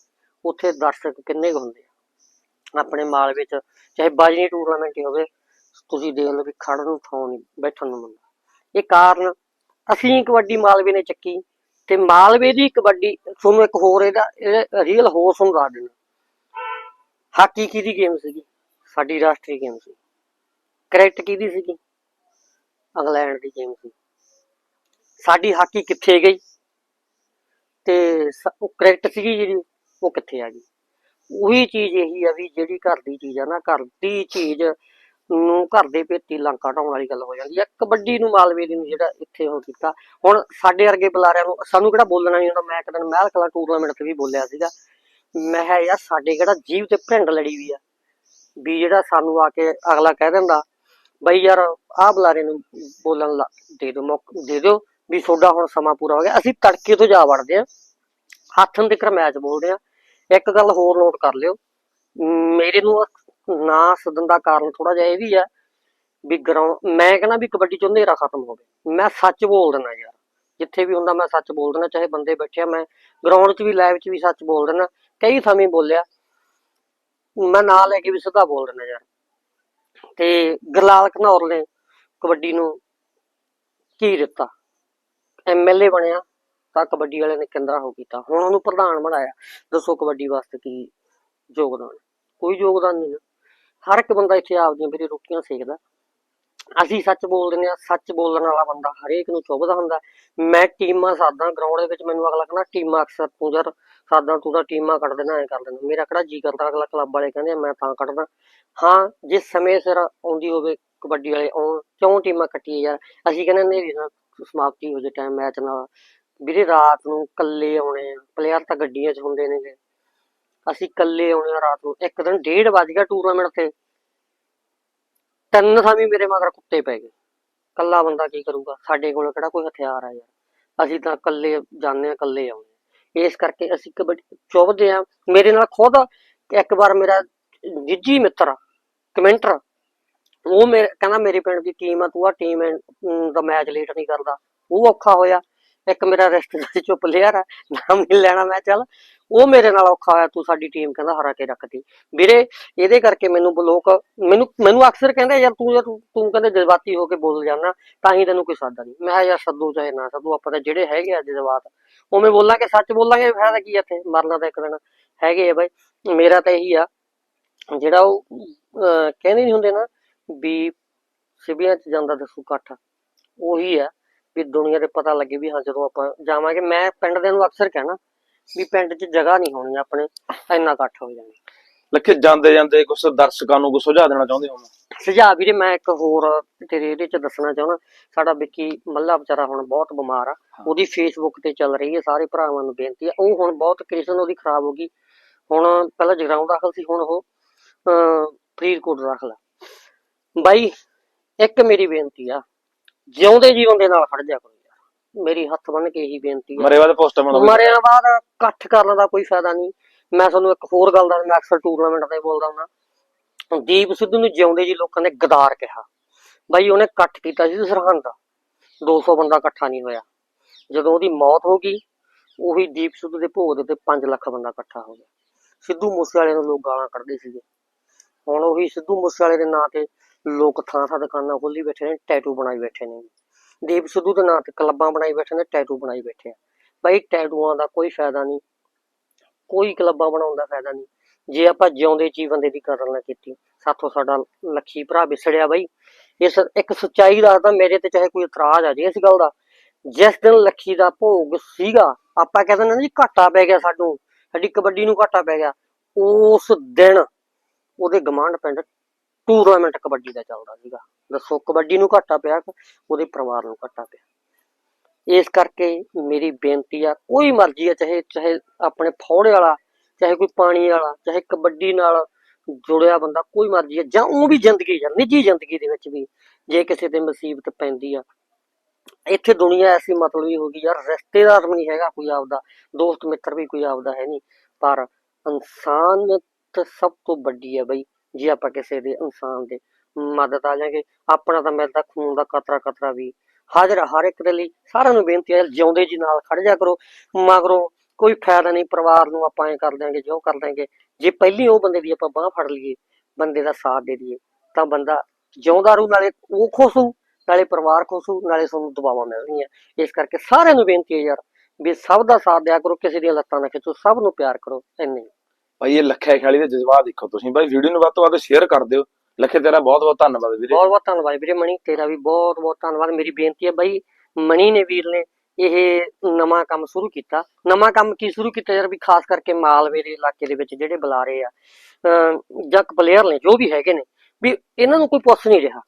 ਉੱਥੇ ਦਰਸ਼ਕ ਕਿੰਨੇ ਕੁ ਹੁੰਦੇ ਆ। ਆਪਣੇ ਮਾਲਵੇ ਚ, ਚਾਹੇ ਬਾਜਨੀ ਟੂਰਨਾਮੈਂਟ ਹੀ ਹੋਵੇ, ਤੁਸੀਂ ਦੇਖ ਲਓ ਵੀ ਖੜਨ ਨੂੰ ਥਾਂ ਨਹੀਂ, ਬੈਠਣ ਨੂੰ ਮਿਲਦਾ ਇਹ ਕਾਰਨ ਅਸੀਂ ਕਬੱਡੀ ਮਾਲਵੇ ਨੇ ਚੱਕੀ। ਤੇ ਮਾਲਵੇ ਦੀ ਕਬੱਡੀ ਤੁਹਾਨੂੰ ਇੱਕ ਹੋਰ ਇਹਦਾ ਰੀਅਲ ਹੋਰ ਤੁਹਾਨੂੰ ਦੱਸ ਦਿੰਦਾ। ਹਾਕੀ ਕਿਹਦੀ ਗੇਮ ਸੀਗੀ? ਸਾਡੀ ਰਾਸ਼ਟਰੀ ਗੇਮ ਸੀ। ਕ੍ਰਿਕਟ ਕਿਹਦੀ ਸੀਗੀ? ਇੰਗਲੈਂਡ ਦੀ ਗੇਮ ਸੀ। ਸਾਡੀ ਹਾਕੀ ਕਿੱਥੇ ਗਈ? ਤੇ ਉਹ ਕ੍ਰਿਕਟ ਸੀਗੀ ਜਿਹੜੀ, ਉਹ ਕਿੱਥੇ ਆ ਗਈ? ਉਹੀ ਚੀਜ਼ ਇਹੀ ਆ ਵੀ ਜਿਹੜੀ ਘਰ ਦੀ ਚੀਜ਼ ਆ ਨਾ, ਘਰ ਦੀ ਚੀਜ਼ ਨੂੰ ਘਰ ਦੇ ਭੇਤੀ ਲੰਕਾ ਢਾਉਣ ਵਾਲੀ ਗੱਲ ਹੋ ਜਾਂਦੀ ਆ ਕਬੱਡੀ ਨੂੰ ਮਾਲਵੇ ਦੀ ਨੂੰ ਜਿਹੜਾ ਇੱਥੇ ਉਹ ਕੀਤਾ। ਹੁਣ ਸਾਡੇ ਵਰਗੇ ਬੁਲਾਰਿਆਂ ਨੂੰ ਸਾਨੂੰ ਕਿਹੜਾ ਬੋਲਣਾ ਨਹੀਂ ਹੁੰਦਾ ਮੈਂ ਇੱਕ ਦਿਨ ਮਹਿਲ ਕਲਾ ਟੂਰਨਾਮੈਂਟ ਤੇ ਵੀ ਬੋਲਿਆ ਸੀਗਾ। ਮੈਂ ਕਿਹਾ, ਯਾਰ ਸਾਡੇ ਕਿਹੜਾ ਜੀਵ ਤੇ ਭਿੰਡ ਲੜੀ ਵੀ ਆ? ਵੀ ਜਿਹੜਾ ਸਾਨੂੰ ਆ ਕੇ ਅਗਲਾ ਕਹਿ ਦਿੰਦਾ, ਬਈ ਯਾਰ ਆਹ ਬੁਲਾਰੇ ਨੂੰ ਬੋਲਣ ਲਾ, ਦੇ ਦਿਓ ਦੇ ਦਿਓ ਵੀ ਤੁਹਾਡਾ ਹੁਣ ਸਮਾਂ ਪੂਰਾ ਹੋ ਗਿਆ। ਅਸੀਂ ਤੜਕੇ ਤੋਂ ਜਾ ਵੜਦੇ ਆ ਹੱਥਨ ਦੇ ਮੈਚ ਬੋਲਦੇ ਆ ਇੱਕ ਗੱਲ ਹੋਰ ਨੋਟ ਕਰ ਲਿਓ। ਮੇਰੇ ਨੂੰ ਨਾ ਸਦਨ ਦਾ ਕਾਰਨ ਥੋੜਾ ਜਿਹਾ ਇਹ ਵੀ ਆ ਵੀ ਗਰਾਊਂਡ ਮੈਂ ਕਹਿੰਦਾ ਵੀ ਕਬੱਡੀ ਚੋਂ ਹਨੇਰਾ ਖਤਮ ਹੋਵੇ। ਮੈਂ ਸੱਚ ਬੋਲ ਦਿੰਦਾ ਯਾਰ, ਜਿੱਥੇ ਵੀ ਹੁੰਦਾ ਮੈਂ ਸੱਚ ਬੋਲ ਦਿੰਦਾ, ਚਾਹੇ ਬੰਦੇ ਬੈਠੇ ਆ, ਮੈਂ ਗਰਾਊਂਡ 'ਚ ਵੀ ਲਾਈਵ 'ਚ ਵੀ ਸੱਚ ਬੋਲ ਦਿੰਦਾ। ਕਈ ਥਾਵੇਂ ਬੋਲਿਆ, ਮੈਂ ਨਾਂ ਲੈ ਕੇ ਵੀ ਸਿੱਧਾ ਬੋਲ ਦਿੰਦਾ ਯਾਰ। ਤੇ ਗਰਲਾਲ ਘਨੌਰ ਨੇ ਕਬੱਡੀ ਨੂੰ ਕੀ ਦਿੱਤਾ? ਐਮਐਲਏ ਬਣਿਆ, ਤਾਂ ਕਬੱਡੀ ਵਾਲਿਆਂ ਨੇ ਕੇਂਦਰਾ ਹੋ ਕੀਤਾ। ਹੁਣ ਉਹਨੂੰ ਪ੍ਰਧਾਨ ਬਣਾਇਆ। ਦੱਸੋ ਕਬੱਡੀ ਵਾਸਤੇ ਕੀ ਯੋਗਦਾਨ? ਕੋਈ ਯੋਗਦਾਨ ਨਹੀਂ ਨਾ। ਹਰ ਇੱਕ ਬੰਦਾ ਇੱਥੇ ਆਪਦੀਆਂ ਵੀਰੇ ਰੋਟੀਆਂ ਸੇਕਦਾ। ਅਸੀਂ ਸੱਚ ਬੋਲ ਦਿੰਦੇ ਆ ਸੱਚ ਬੋਲਣ ਵਾਲਾ ਬੰਦਾ ਹਰੇਕ ਨੂੰ ਚੁੱਭਦਾ ਹੁੰਦਾ। ਮੈਂ ਟੀਮਾਂ ਸਾਦਾ ਗਰਾਊਂਡ ਦੇ ਵਿੱਚ ਮੈਨੂੰ ਅਗਲਾ ਕਹਿੰਦਾ, ਟੀਮਾਂ ਅਕਸਰ ਤੂੰ ਯਾਰ ਸਾਦਾ, ਤੂੰ ਤਾਂ ਟੀਮਾਂ ਕੱਢ ਦੇਣਾ, ਐ ਕਰ ਦੇਣਾ। ਮੇਰਾ ਕਿਹੜਾ ਜੀ ਕਰਦਾ, ਅਗਲਾ ਕਲੱਬ ਵਾਲੇ ਕਹਿੰਦੇ ਮੈਂ ਤਾਂ ਕੱਢਦਾ। ਹਾਂ ਜੇ ਸਮੇਂ ਸਿਰ ਆਉਂਦੀ ਹੋਵੇ, ਕਬੱਡੀ ਵਾਲੇ ਆਉਣ, ਕਿਉਂ ਟੀਮਾਂ ਕੱਟੀਏ ਯਾਰ? ਅਸੀਂ ਕਹਿੰਦੇ ਨੇਰੀ ਨਾਲ ਸਮਾਪਤੀ ਹੋ ਜੇ ਟਾਈਮ ਮੈਚ ਨਾਲ। ਵੀਰੇ ਰਾਤ ਨੂੰ ਕੱਲੇ ਆਉਣੇ ਆ ਪਲੇਅਰ ਤਾਂ ਗੱਡੀਆਂ 'ਚ ਹੁੰਦੇ ਨੇਗੇ। ਅਸੀਂ ਕੱਲੇ ਆਉਣੇ ਆ ਰਾਤ ਨੂੰ। ਇੱਕ ਦਿਨ ਡੇਢ ਵੱਜ ਗਿਆ ਟੂਰਨਾਮੈਂਟ ਤੇ। ਤਿੰਨ ਥਾਵੀਂ ਮੇਰੇ ਮਗਰ ਕੁੱਤੇ ਪੈ ਗਏ। ਕੱਲਾ ਬੰਦਾ ਕੀ ਕਰੂਗਾ? ਸਾਡੇ ਕੋਲ ਕਿਹੜਾ ਕੋਈ ਹਥਿਆਰ ਆ ਯਾਰ? ਅਸੀਂ ਤਾਂ ਕੱਲੇ ਜਾਂਦੇ ਆ ਕੱਲੇ ਆਉਂਦੇ ਇਸ ਕਰਕੇ ਅਸੀਂ ਕਬੱਡੀ ਚੁੱਭਦੇ ਆ ਮੇਰੇ ਨਾਲ ਖੁਦ ਇੱਕ ਵਾਰ ਮੇਰਾ ਨਿੱਜੀ ਮਿੱਤਰ, ਕਮੈਂਟਰ, ਉਹ ਮੇਰੇ ਕਹਿੰਦਾ ਮੇਰੇ ਪਿੰਡ ਦੀ ਟੀਮ ਆ, ਤੂੰ ਆ ਟੀਮ ਦਾ ਮੈਚ ਲੇਟ ਨਹੀਂ ਕਰਦਾ। ਉਹ ਔਖਾ ਹੋਇਆ। ਇੱਕ ਮੇਰਾ ਰਿਸ਼ਤੇਦਾਰ ਚੋਂ ਪਲੇਅਰ ਆ ਨਾਮ ਨਹੀਂ ਲੈਣਾ, ਮੈਂ ਚੱਲ। ਉਹ ਮੇਰੇ ਨਾਲ ਔਖਾ ਹੋਇਆ, ਤੂੰ ਸਾਡੀ ਟੀਮ ਕਹਿੰਦਾ ਹਰਾ ਕੇ ਰੱਖਦੀ ਵੀਰੇ, ਇਹਦੇ ਕਰਕੇ ਮੈਨੂੰ ਲੋਕ ਮੈਨੂੰ ਮੈਨੂੰ ਅਕਸਰ ਕਹਿੰਦੇ, ਯਾਰ ਤੂੰ ਯਾਰ ਤੂੰ ਕਹਿੰਦੇ ਜਜ਼ਬਾਤੀ ਹੋ ਕੇ ਬੋਲ ਜਾਣਾ ਤਾਂ ਹੀ ਤੈਨੂੰ ਕੋਈ ਸਾਦਾ ਨਹੀਂ। ਮੈਂ ਯਾਰ ਸੱਦੂ ਚਾਹੇ ਨਾ ਸੱਦੂ, ਆਪਾਂ ਤਾਂ ਜਿਹੜੇ ਹੈਗੇ ਆ ਜਜ਼ਬਾਤ। ਉਵੇਂ ਬੋਲਾਂਗੇ, ਸੱਚ ਬੋਲਾਂਗੇ, ਫਾਇਦਾ ਕੀ ਇੱਥੇ? ਮਰਨਾ ਤਾਂ ਇੱਕ ਦਿਨ। ਹੈਗੇ ਆ ਬਾਈ। ਮੇਰਾ ਤਾਂ ਇਹੀ ਆ, ਜਿਹੜਾ ਉਹ ਕਹਿੰਦੇ ਨਹੀਂ ਹੁੰਦੇ ਨਾ, ਵੀ ਸਿਬੀਆਂ ਚ ਜਾਂਦਾ ਦੱਸੂ ਇਕੱਠ। ਉਹੀ ਆ। ਵੀ ਦੁਨੀਆ ਤੇ ਪਤਾ ਲੱਗੇ ਵੀ ਹਾਂ ਜਦੋਂ ਆਪਾਂ ਜਾਵਾਂਗੇ ਮੈਂ ਪਿੰਡ ਦੇ ਨੂੰ ਅਕਸਰ ਕਹਿਣਾ ਵੀ ਪਿੰਡ 'ਚ ਜਗ੍ਹਾ ਨਹੀਂ ਹੋਣੀ ਆਪਣੇ ਇੰਨਾ ਇਕੱਠ ਹੋ ਜਾਣਾ। ਲੱਖੇ ਜਾਂਦੇ ਜਾਂਦੇ ਕੁਝ ਦਰਸ਼ਕਾਂ ਨੂੰ ਕੁਝ ਸੁਝਾਅ ਦੇਣਾ ਚਾਹੁੰਦੇ ਹੋ? ਸੁਝਾਅ ਵੀਰੇ ਮੈਂ ਇੱਕ ਹੋਰ ਤੇਰੇ ਇਹਦੇ 'ਚ ਦੱਸਣਾ ਚਾਹੁੰਦਾ ਸਾਡਾ ਵਿੱਕੀ ਮੱਲਾ ਵਿਚਾਰਾ ਹੁਣ ਬਹੁਤ ਬਿਮਾਰ ਆ ਉਹਦੀ ਫੇਸਬੁੱਕ ਤੇ ਚੱਲ ਰਹੀ ਹੈ ਸਾਰੇ ਭਰਾਵਾਂ ਨੂੰ ਬੇਨਤੀ ਆ ਉਹ ਹੁਣ ਬਹੁਤ ਕੰਡੀਸ਼ਨ ਉਹਦੀ ਖਰਾਬ ਹੋ ਗਈ। ਹੁਣ ਪਹਿਲਾਂ ਜਗਰਾਉਂ ਦਾਖਲ ਸੀ ਹੁਣ ਉਹ ਫਰੀਦਕੋਟ ਦਾਖਲ ਆ। ਬਾਈ ਇੱਕ ਮੇਰੀ ਬੇਨਤੀ ਆ ਜਿਉਂਦੇ ਜੀਵਨ ਦੇ ਨਾਲ ਖੜ ਜਾ ਕਰੋ ਯਾਰ। ਮੇਰੀ ਹੱਥ ਬੰਨ ਕੇ ਇਹੀ ਬੇਨਤੀ ਆ। ਮਰੇ ਬਾਅਦ ਪੋਸਟ ਬਣਾਓ ਮਰਿਆਂ ਬਾਅਦ ਇਕੱਠ ਕਰਨ ਦਾ ਕੋਈ ਫਾਇਦਾ ਨਹੀਂ। ਮੈਂ ਤੁਹਾਨੂੰ ਇੱਕ ਹੋਰ ਗੱਲ ਦਾ ਮੈਂ ਅਕਸਰ ਟੂਰਨਾਮੈਂਟ ਤੇ ਬੋਲਦਾ ਹੁੰਦਾ। ਦੀਪ ਸਿੱਧੂ ਨੂੰ ਜਿਉਂਦੇ ਜੀ ਲੋਕਾਂ ਨੇ ਗਦਾਰ ਕਿਹਾ। ਬਾਈ ਉਹਨੇ ਇਕੱਠ ਕੀਤਾ ਸੀ ਸਰਹੰਦ। ਦਾ 200 ਬੰਦਾ ਇਕੱਠਾ ਨਹੀਂ ਹੋਇਆ। ਜਦੋਂ ਉਹਦੀ ਮੌਤ ਹੋ ਗਈ ਉਹੀ ਦੀਪ ਸਿੱਧੂ ਦੇ ਭੋਗ ਦੇ ਉੱਤੇ 5 ਲੱਖ ਬੰਦਾ ਇਕੱਠਾ ਹੋ ਗਿਆ। ਸਿੱਧੂ ਮੂਸੇਵਾਲੇ ਨੂੰ ਲੋਕ ਗਾਲਾਂ ਕੱਢਦੇ ਸੀਗੇ। ਹੁਣ ਉਹੀ ਸਿੱਧੂ ਮੂਸੇਵਾਲੇ ਦੇ ਨਾਂ ਤੇ ਲੋਕ ਥਾਂ ਥਾਂ ਦੁਕਾਨਾਂ ਖੋਲੀ ਬੈਠੇ ਨੇ ਟੈਟੂ ਬਣਾਈ ਬੈਠੇ ਨੇ। ਦੀਪ ਸਿੱਧੂ ਦੇ ਨਾਂ ਤੇ ਕਲੱਬਾਂ ਬਣਾਈ ਬੈਠੇ ਨੇ ਟੈਟੂ ਬਣਾਈ ਬੈਠੇ ਆ। ਬਾਈ ਟੈਟੂਆਂ ਦਾ ਕੋਈ ਫਾਇਦਾ ਨਹੀਂ। ਕੋਈ ਕਲੱਬਾਂ ਬਣਾਉਣ ਦਾ ਫਾਇਦਾ ਨਹੀਂ। ਜੇ ਆਪਾਂ ਜਿਉਂਦੇ ਜੀ ਬੰਦੇ ਦੀ ਕਦਰ ਨਾ ਕੀਤੀ, ਸਾਥੋਂ ਸਾਡਾ ਲੱਖੀ ਭਰਾ ਵਿਸੜਿਆ ਬਾਈ। ਇਸ, ਇੱਕ ਸੱਚਾਈ ਦੱਸਦਾ, ਮੇਰੇ ਤੇ ਚਾਹੇ ਕੋਈ ਇਤਰਾਜ਼ ਆ ਜੇ ਇਸ ਗੱਲ ਦਾ। ਜਿਸ ਦਿਨ ਲੱਖੀ ਦਾ ਭੋਗ ਸੀਗਾ, ਆਪਾਂ ਕਹਿੰਦੇ ਨੇ ਜੀ ਘਾਟਾ ਪੈ ਗਿਆ ਸਾਨੂੰ। ਸਾਡੀ ਕਬੱਡੀ ਨੂੰ ਘਾਟਾ ਪੈ ਗਿਆ। ਉਸ ਦਿਨ ਉਹਦੇ ਗਮਾਂਡ ਪਿੰਡ ਟੂਰਨਾਮੈਂਟ ਕਬੱਡੀ ਦਾ ਚੱਲਦਾ ਸੀਗਾ। ਦੱਸੋ, ਕਬੱਡੀ ਨੂੰ ਘਾਟਾ ਪਿਆ ਉਹਦੇ ਪਰਿਵਾਰ ਨੂੰ ਘਾਟਾ ਪਿਆ? ਇਸ ਕਰਕੇ ਮੇਰੀ ਬੇਨਤੀ ਆ, ਕੋਈ ਮਰਜ਼ੀ ਆ, ਚਾਹੇ ਚਾਹੇ ਆਪਣੇ ਫੌੜੇ ਵਾਲਾ, ਚਾਹੇ ਕੋਈ ਪਾਣੀ ਵਾਲਾ, ਚਾਹੇ ਕਬੱਡੀ ਨਾਲ ਜੁੜਿਆ ਬੰਦਾ, ਕੋਈ ਮਰਜ਼ੀ ਆ, ਜਾਂ ਉਹ ਵੀ ਜ਼ਿੰਦਗੀ ਜਾਂ ਨਿੱਜੀ ਜ਼ਿੰਦਗੀ ਦੇ ਵਿੱਚ ਵੀ ਜੇ ਕਿਸੇ ਤੇ ਮੁਸੀਬਤ ਪੈਂਦੀ ਆ। ਇੱਥੇ ਦੁਨੀਆ ਐਸੀ ਮਤਲਬ ਹੀ ਹੋ ਗਈ ਯਾਰ ਰਿਸ਼ਤੇਦਾਰ ਵੀ ਨਹੀਂ ਹੈਗਾ ਕੋਈ ਆਪਦਾ, ਦੋਸਤ ਮਿੱਤਰ ਵੀ ਕੋਈ ਆਪਦਾ ਹੈ ਨਹੀਂ, ਪਰ ਇਨਸਾਨੀਅਤ ਸਭ ਤੋਂ ਵੱਡੀ ਹੈ ਬਈ। ਜੇ ਆਪਾਂ ਕਿਸੇ ਦੇ ਇਨਸਾਨ ਦੇ ਮਦਦ ਆ ਜਾਗੇ, ਆਪਣਾ ਤਾਂ ਮਿਲਦਾ ਖੂਨ ਦਾ ਕਤਰਾ ਕਤਰਾ ਵੀ। ਹਾਜ਼ਰ ਹਰ ਇੱਕ ਦੇ ਲਈ ਸਾਰਿਆਂ ਨੂੰ ਬੇਨਤੀ ਹੈ ਜਿਉਂਦੇ ਜੀ ਨਾਲ ਖੜ ਜਾ ਕਰੋ। ਮਗਰੋਂ ਕੋਈ ਫਾਇਦਾ ਨਹੀਂ, ਪਰਿਵਾਰ ਨੂੰ ਆਪਾਂ ਐ ਕਰ ਦਿਆਂਗੇ ਜੋ ਕਰ ਦਿਆਂਗੇ। ਜੇ ਪਹਿਲੀ ਉਹ ਬੰਦੇ ਦੀ ਆਪਾਂ ਬਾਹ ਫੜ ਲਈਏ, ਬੰਦੇ ਦਾ ਸਾਥ ਦੇ ਦਈਏ, ਤਾਂ ਬੰਦਾ ਜਿਉਂਦਾ ਰੂ ਨਾਲੇ ਉਹ ਖੁਸ਼ ਹੋਊ, ਨਾਲੇ ਪਰਿਵਾਰ ਖੁਸ਼ ਹੋਊ, ਨਾਲੇ ਤੁਹਾਨੂੰ ਦੁਆਵਾਂ ਮਿਲਣਗੀਆਂ। ਇਸ ਕਰਕੇ ਸਾਰਿਆਂ ਨੂੰ ਬੇਨਤੀ ਹੈ ਯਾਰ, ਵੀ ਸਭ ਦਾ ਸਾਥ ਦਿਆ ਕਰੋ, ਕਿਸੇ ਦੀਆਂ ਲੱਤਾਂ ਨਾ ਖਿੱਚੋ, ਸਭ ਨੂੰ ਪਿਆਰ ਕਰੋ। ਇੰਨੇ। ਭਾਈ, ਇਹ ਲੱਖੇ ਖਿਆਲੀ ਦੇ ਜਜ਼ਬਾਤ ਦੇਖੋ ਤੁਸੀਂ। ਭਾਈ ਵੀਡੀਓ ਨੂੰ ਵੱਧ ਤੋਂ ਵੱਧ ਸ਼ੇਅਰ ਕਰ ਦਿਓ। ਲੱਖੇ, ਤੇਰਾ ਬਹੁਤ ਬਹੁਤ ਧੰਨਵਾਦ ਵੀਰੇ। ਬਹੁਤ ਬਹੁਤ ਧੰਨਵਾਦ ਵੀਰੇ ਮਣੀ, ਤੇਰਾ ਵੀ ਬਹੁਤ ਬਹੁਤ ਧੰਨਵਾਦ। ਮੇਰੀ ਬੇਨਤੀ ਹੈ ਬਾਈ, ਮਣੀ ਨੇ ਵੀਰ ਨੇ ਇਹ ਨਵਾਂ ਕੰਮ ਸ਼ੁਰੂ ਕੀਤਾ। ਨਵਾਂ ਕੰਮ ਕੀ ਸ਼ੁਰੂ ਕੀਤਾ ਯਾਰ? ਵੀ ਖਾਸ ਕਰਕੇ ਮਾਲਵੇ ਦੇ ਇਲਾਕੇ ਦੇ ਵਿੱਚ ਜਿਹੜੇ ਬੁਲਾਰੇ ਆ, ਅਹ, ਜਾਂ ਪਲੇਅਰ ਨੇ, ਜੋ ਵੀ ਹੈਗੇ ਨੇ, ਵੀ ਇਹਨਾਂ ਨੂੰ ਕੋਈ ਪੁੱਛ ਨਹੀਂ ਰਿਹਾ।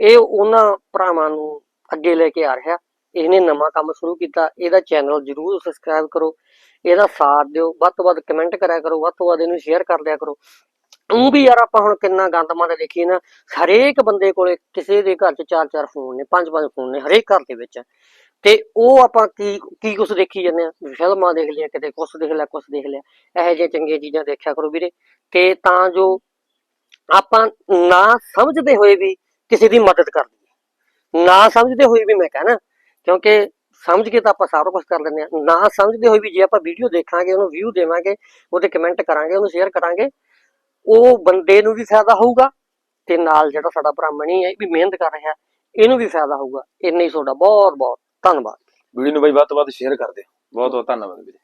ਇਹ ਉਹਨਾਂ ਭਰਾਵਾਂ ਨੂੰ ਅੱਗੇ ਲੈ ਕੇ ਆ ਰਿਹਾ। ਇਹਨੇ ਨਵਾਂ ਕੰਮ ਸ਼ੁਰੂ ਕੀਤਾ, ਇਹਦਾ ਚੈਨਲ ਜਰੂਰ ਸਬਸਕ੍ਰਾਈਬ ਕਰੋ, ਇਹਦਾ ਸਾਥ ਦਿਓ, ਵੱਧ ਤੋਂ ਵੱਧ ਕਮੈਂਟ ਕਰਿਆ ਕਰੋ, ਵੱਧ ਤੋਂ ਵੱਧ ਇਹਨੂੰ ਸ਼ੇਅਰ ਕਰ ਦਿਆ ਕਰੋ। ਉਹ ਵੀ ਯਾਰ ਆਪਾਂ ਹੁਣ ਕਿੰਨਾ ਗੰਦ ਮੰਦ ਦੇਖੀਏ ਨਾ, ਹਰੇਕ ਬੰਦੇ ਕੋਲੇ ਕਿਸੇ ਦੇ ਘਰ 'ਚ ਚਾਰ ਚਾਰ ਫੋਨ ਨੇ, ਪੰਜ ਪੰਜ ਫੋਨ ਨੇ, ਹਰੇਕ ਘਰ ਦੇ ਵਿੱਚ। ਤੇ ਉਹ ਆਪਾਂ ਕੀ ਕੀ ਕੁਛ ਦੇਖੀ ਜਾਂਦੇ ਆ ਫਿਲਮਾਂ ਦੇਖ ਲਿਆ ਕਿਤੇ ਕੁਛ ਦੇਖ ਲਿਆ, ਕੁਛ ਦੇਖ ਲਿਆ, ਇਹੋ ਜਿਹੀਆਂ ਚੰਗੀਆਂ ਚੀਜ਼ਾਂ ਦੇਖਿਆ ਕਰੋ ਵੀਰੇ। ਤੇ ਤਾਂ ਜੋ ਆਪਾਂ ਨਾ ਸਮਝਦੇ ਹੋਏ ਵੀ ਕਿਸੇ ਦੀ ਮਦਦ ਕਰ ਦਈਏ। ਨਾ ਸਮਝਦੇ ਹੋਏ ਵੀ ਮੈਂ ਕਹਿਣਾ ਕਿਉਂਕਿ ਸਮਝ ਕੇ ਤਾਂ ਆਪਾਂ ਸਾਰਾ ਕੁਝ ਕਰ ਲੈਂਦੇ ਆ ਨਾ ਸਮਝਦੇ ਹੋਏ ਵੀ ਜੇ ਆਪਾਂ ਵੀਡੀਓ ਦੇਖਾਂਗੇ, ਉਹਨੂੰ ਵਿਊ ਦੇਵਾਂਗੇ, ਉਹਦੇ ਕਮੈਂਟ ਕਰਾਂਗੇ, ਉਹਨੂੰ ਸ਼ੇਅਰ ਕਰਾਂਗੇ, ਉਹ ਬੰਦੇ ਨੂੰ ਵੀ ਫਾਇਦਾ ਹੋਊਗਾ ਤੇ ਨਾਲ ਜਿਹੜਾ ਸਾਡਾ ਬ੍ਰਾਹਮਣੀ ਹੈ, ਇਹ ਵੀ ਮਿਹਨਤ ਕਰ ਰਿਹਾ, ਇਹਨੂੰ ਵੀ ਫਾਇਦਾ ਹੋਊਗਾ। ਇੰਨਾ ਹੀ ਤੁਹਾਡਾ ਬਹੁਤ ਬਹੁਤ ਧੰਨਵਾਦ। ਵੀਡੀਓ ਨੂੰ ਭਾਈ ਵੱਧ ਤੋਂ ਵੱਧ ਸ਼ੇਅਰ ਕਰ ਦਿਓ। ਬਹੁਤ ਬਹੁਤ ਧੰਨਵਾਦ ਵੀਰੇ।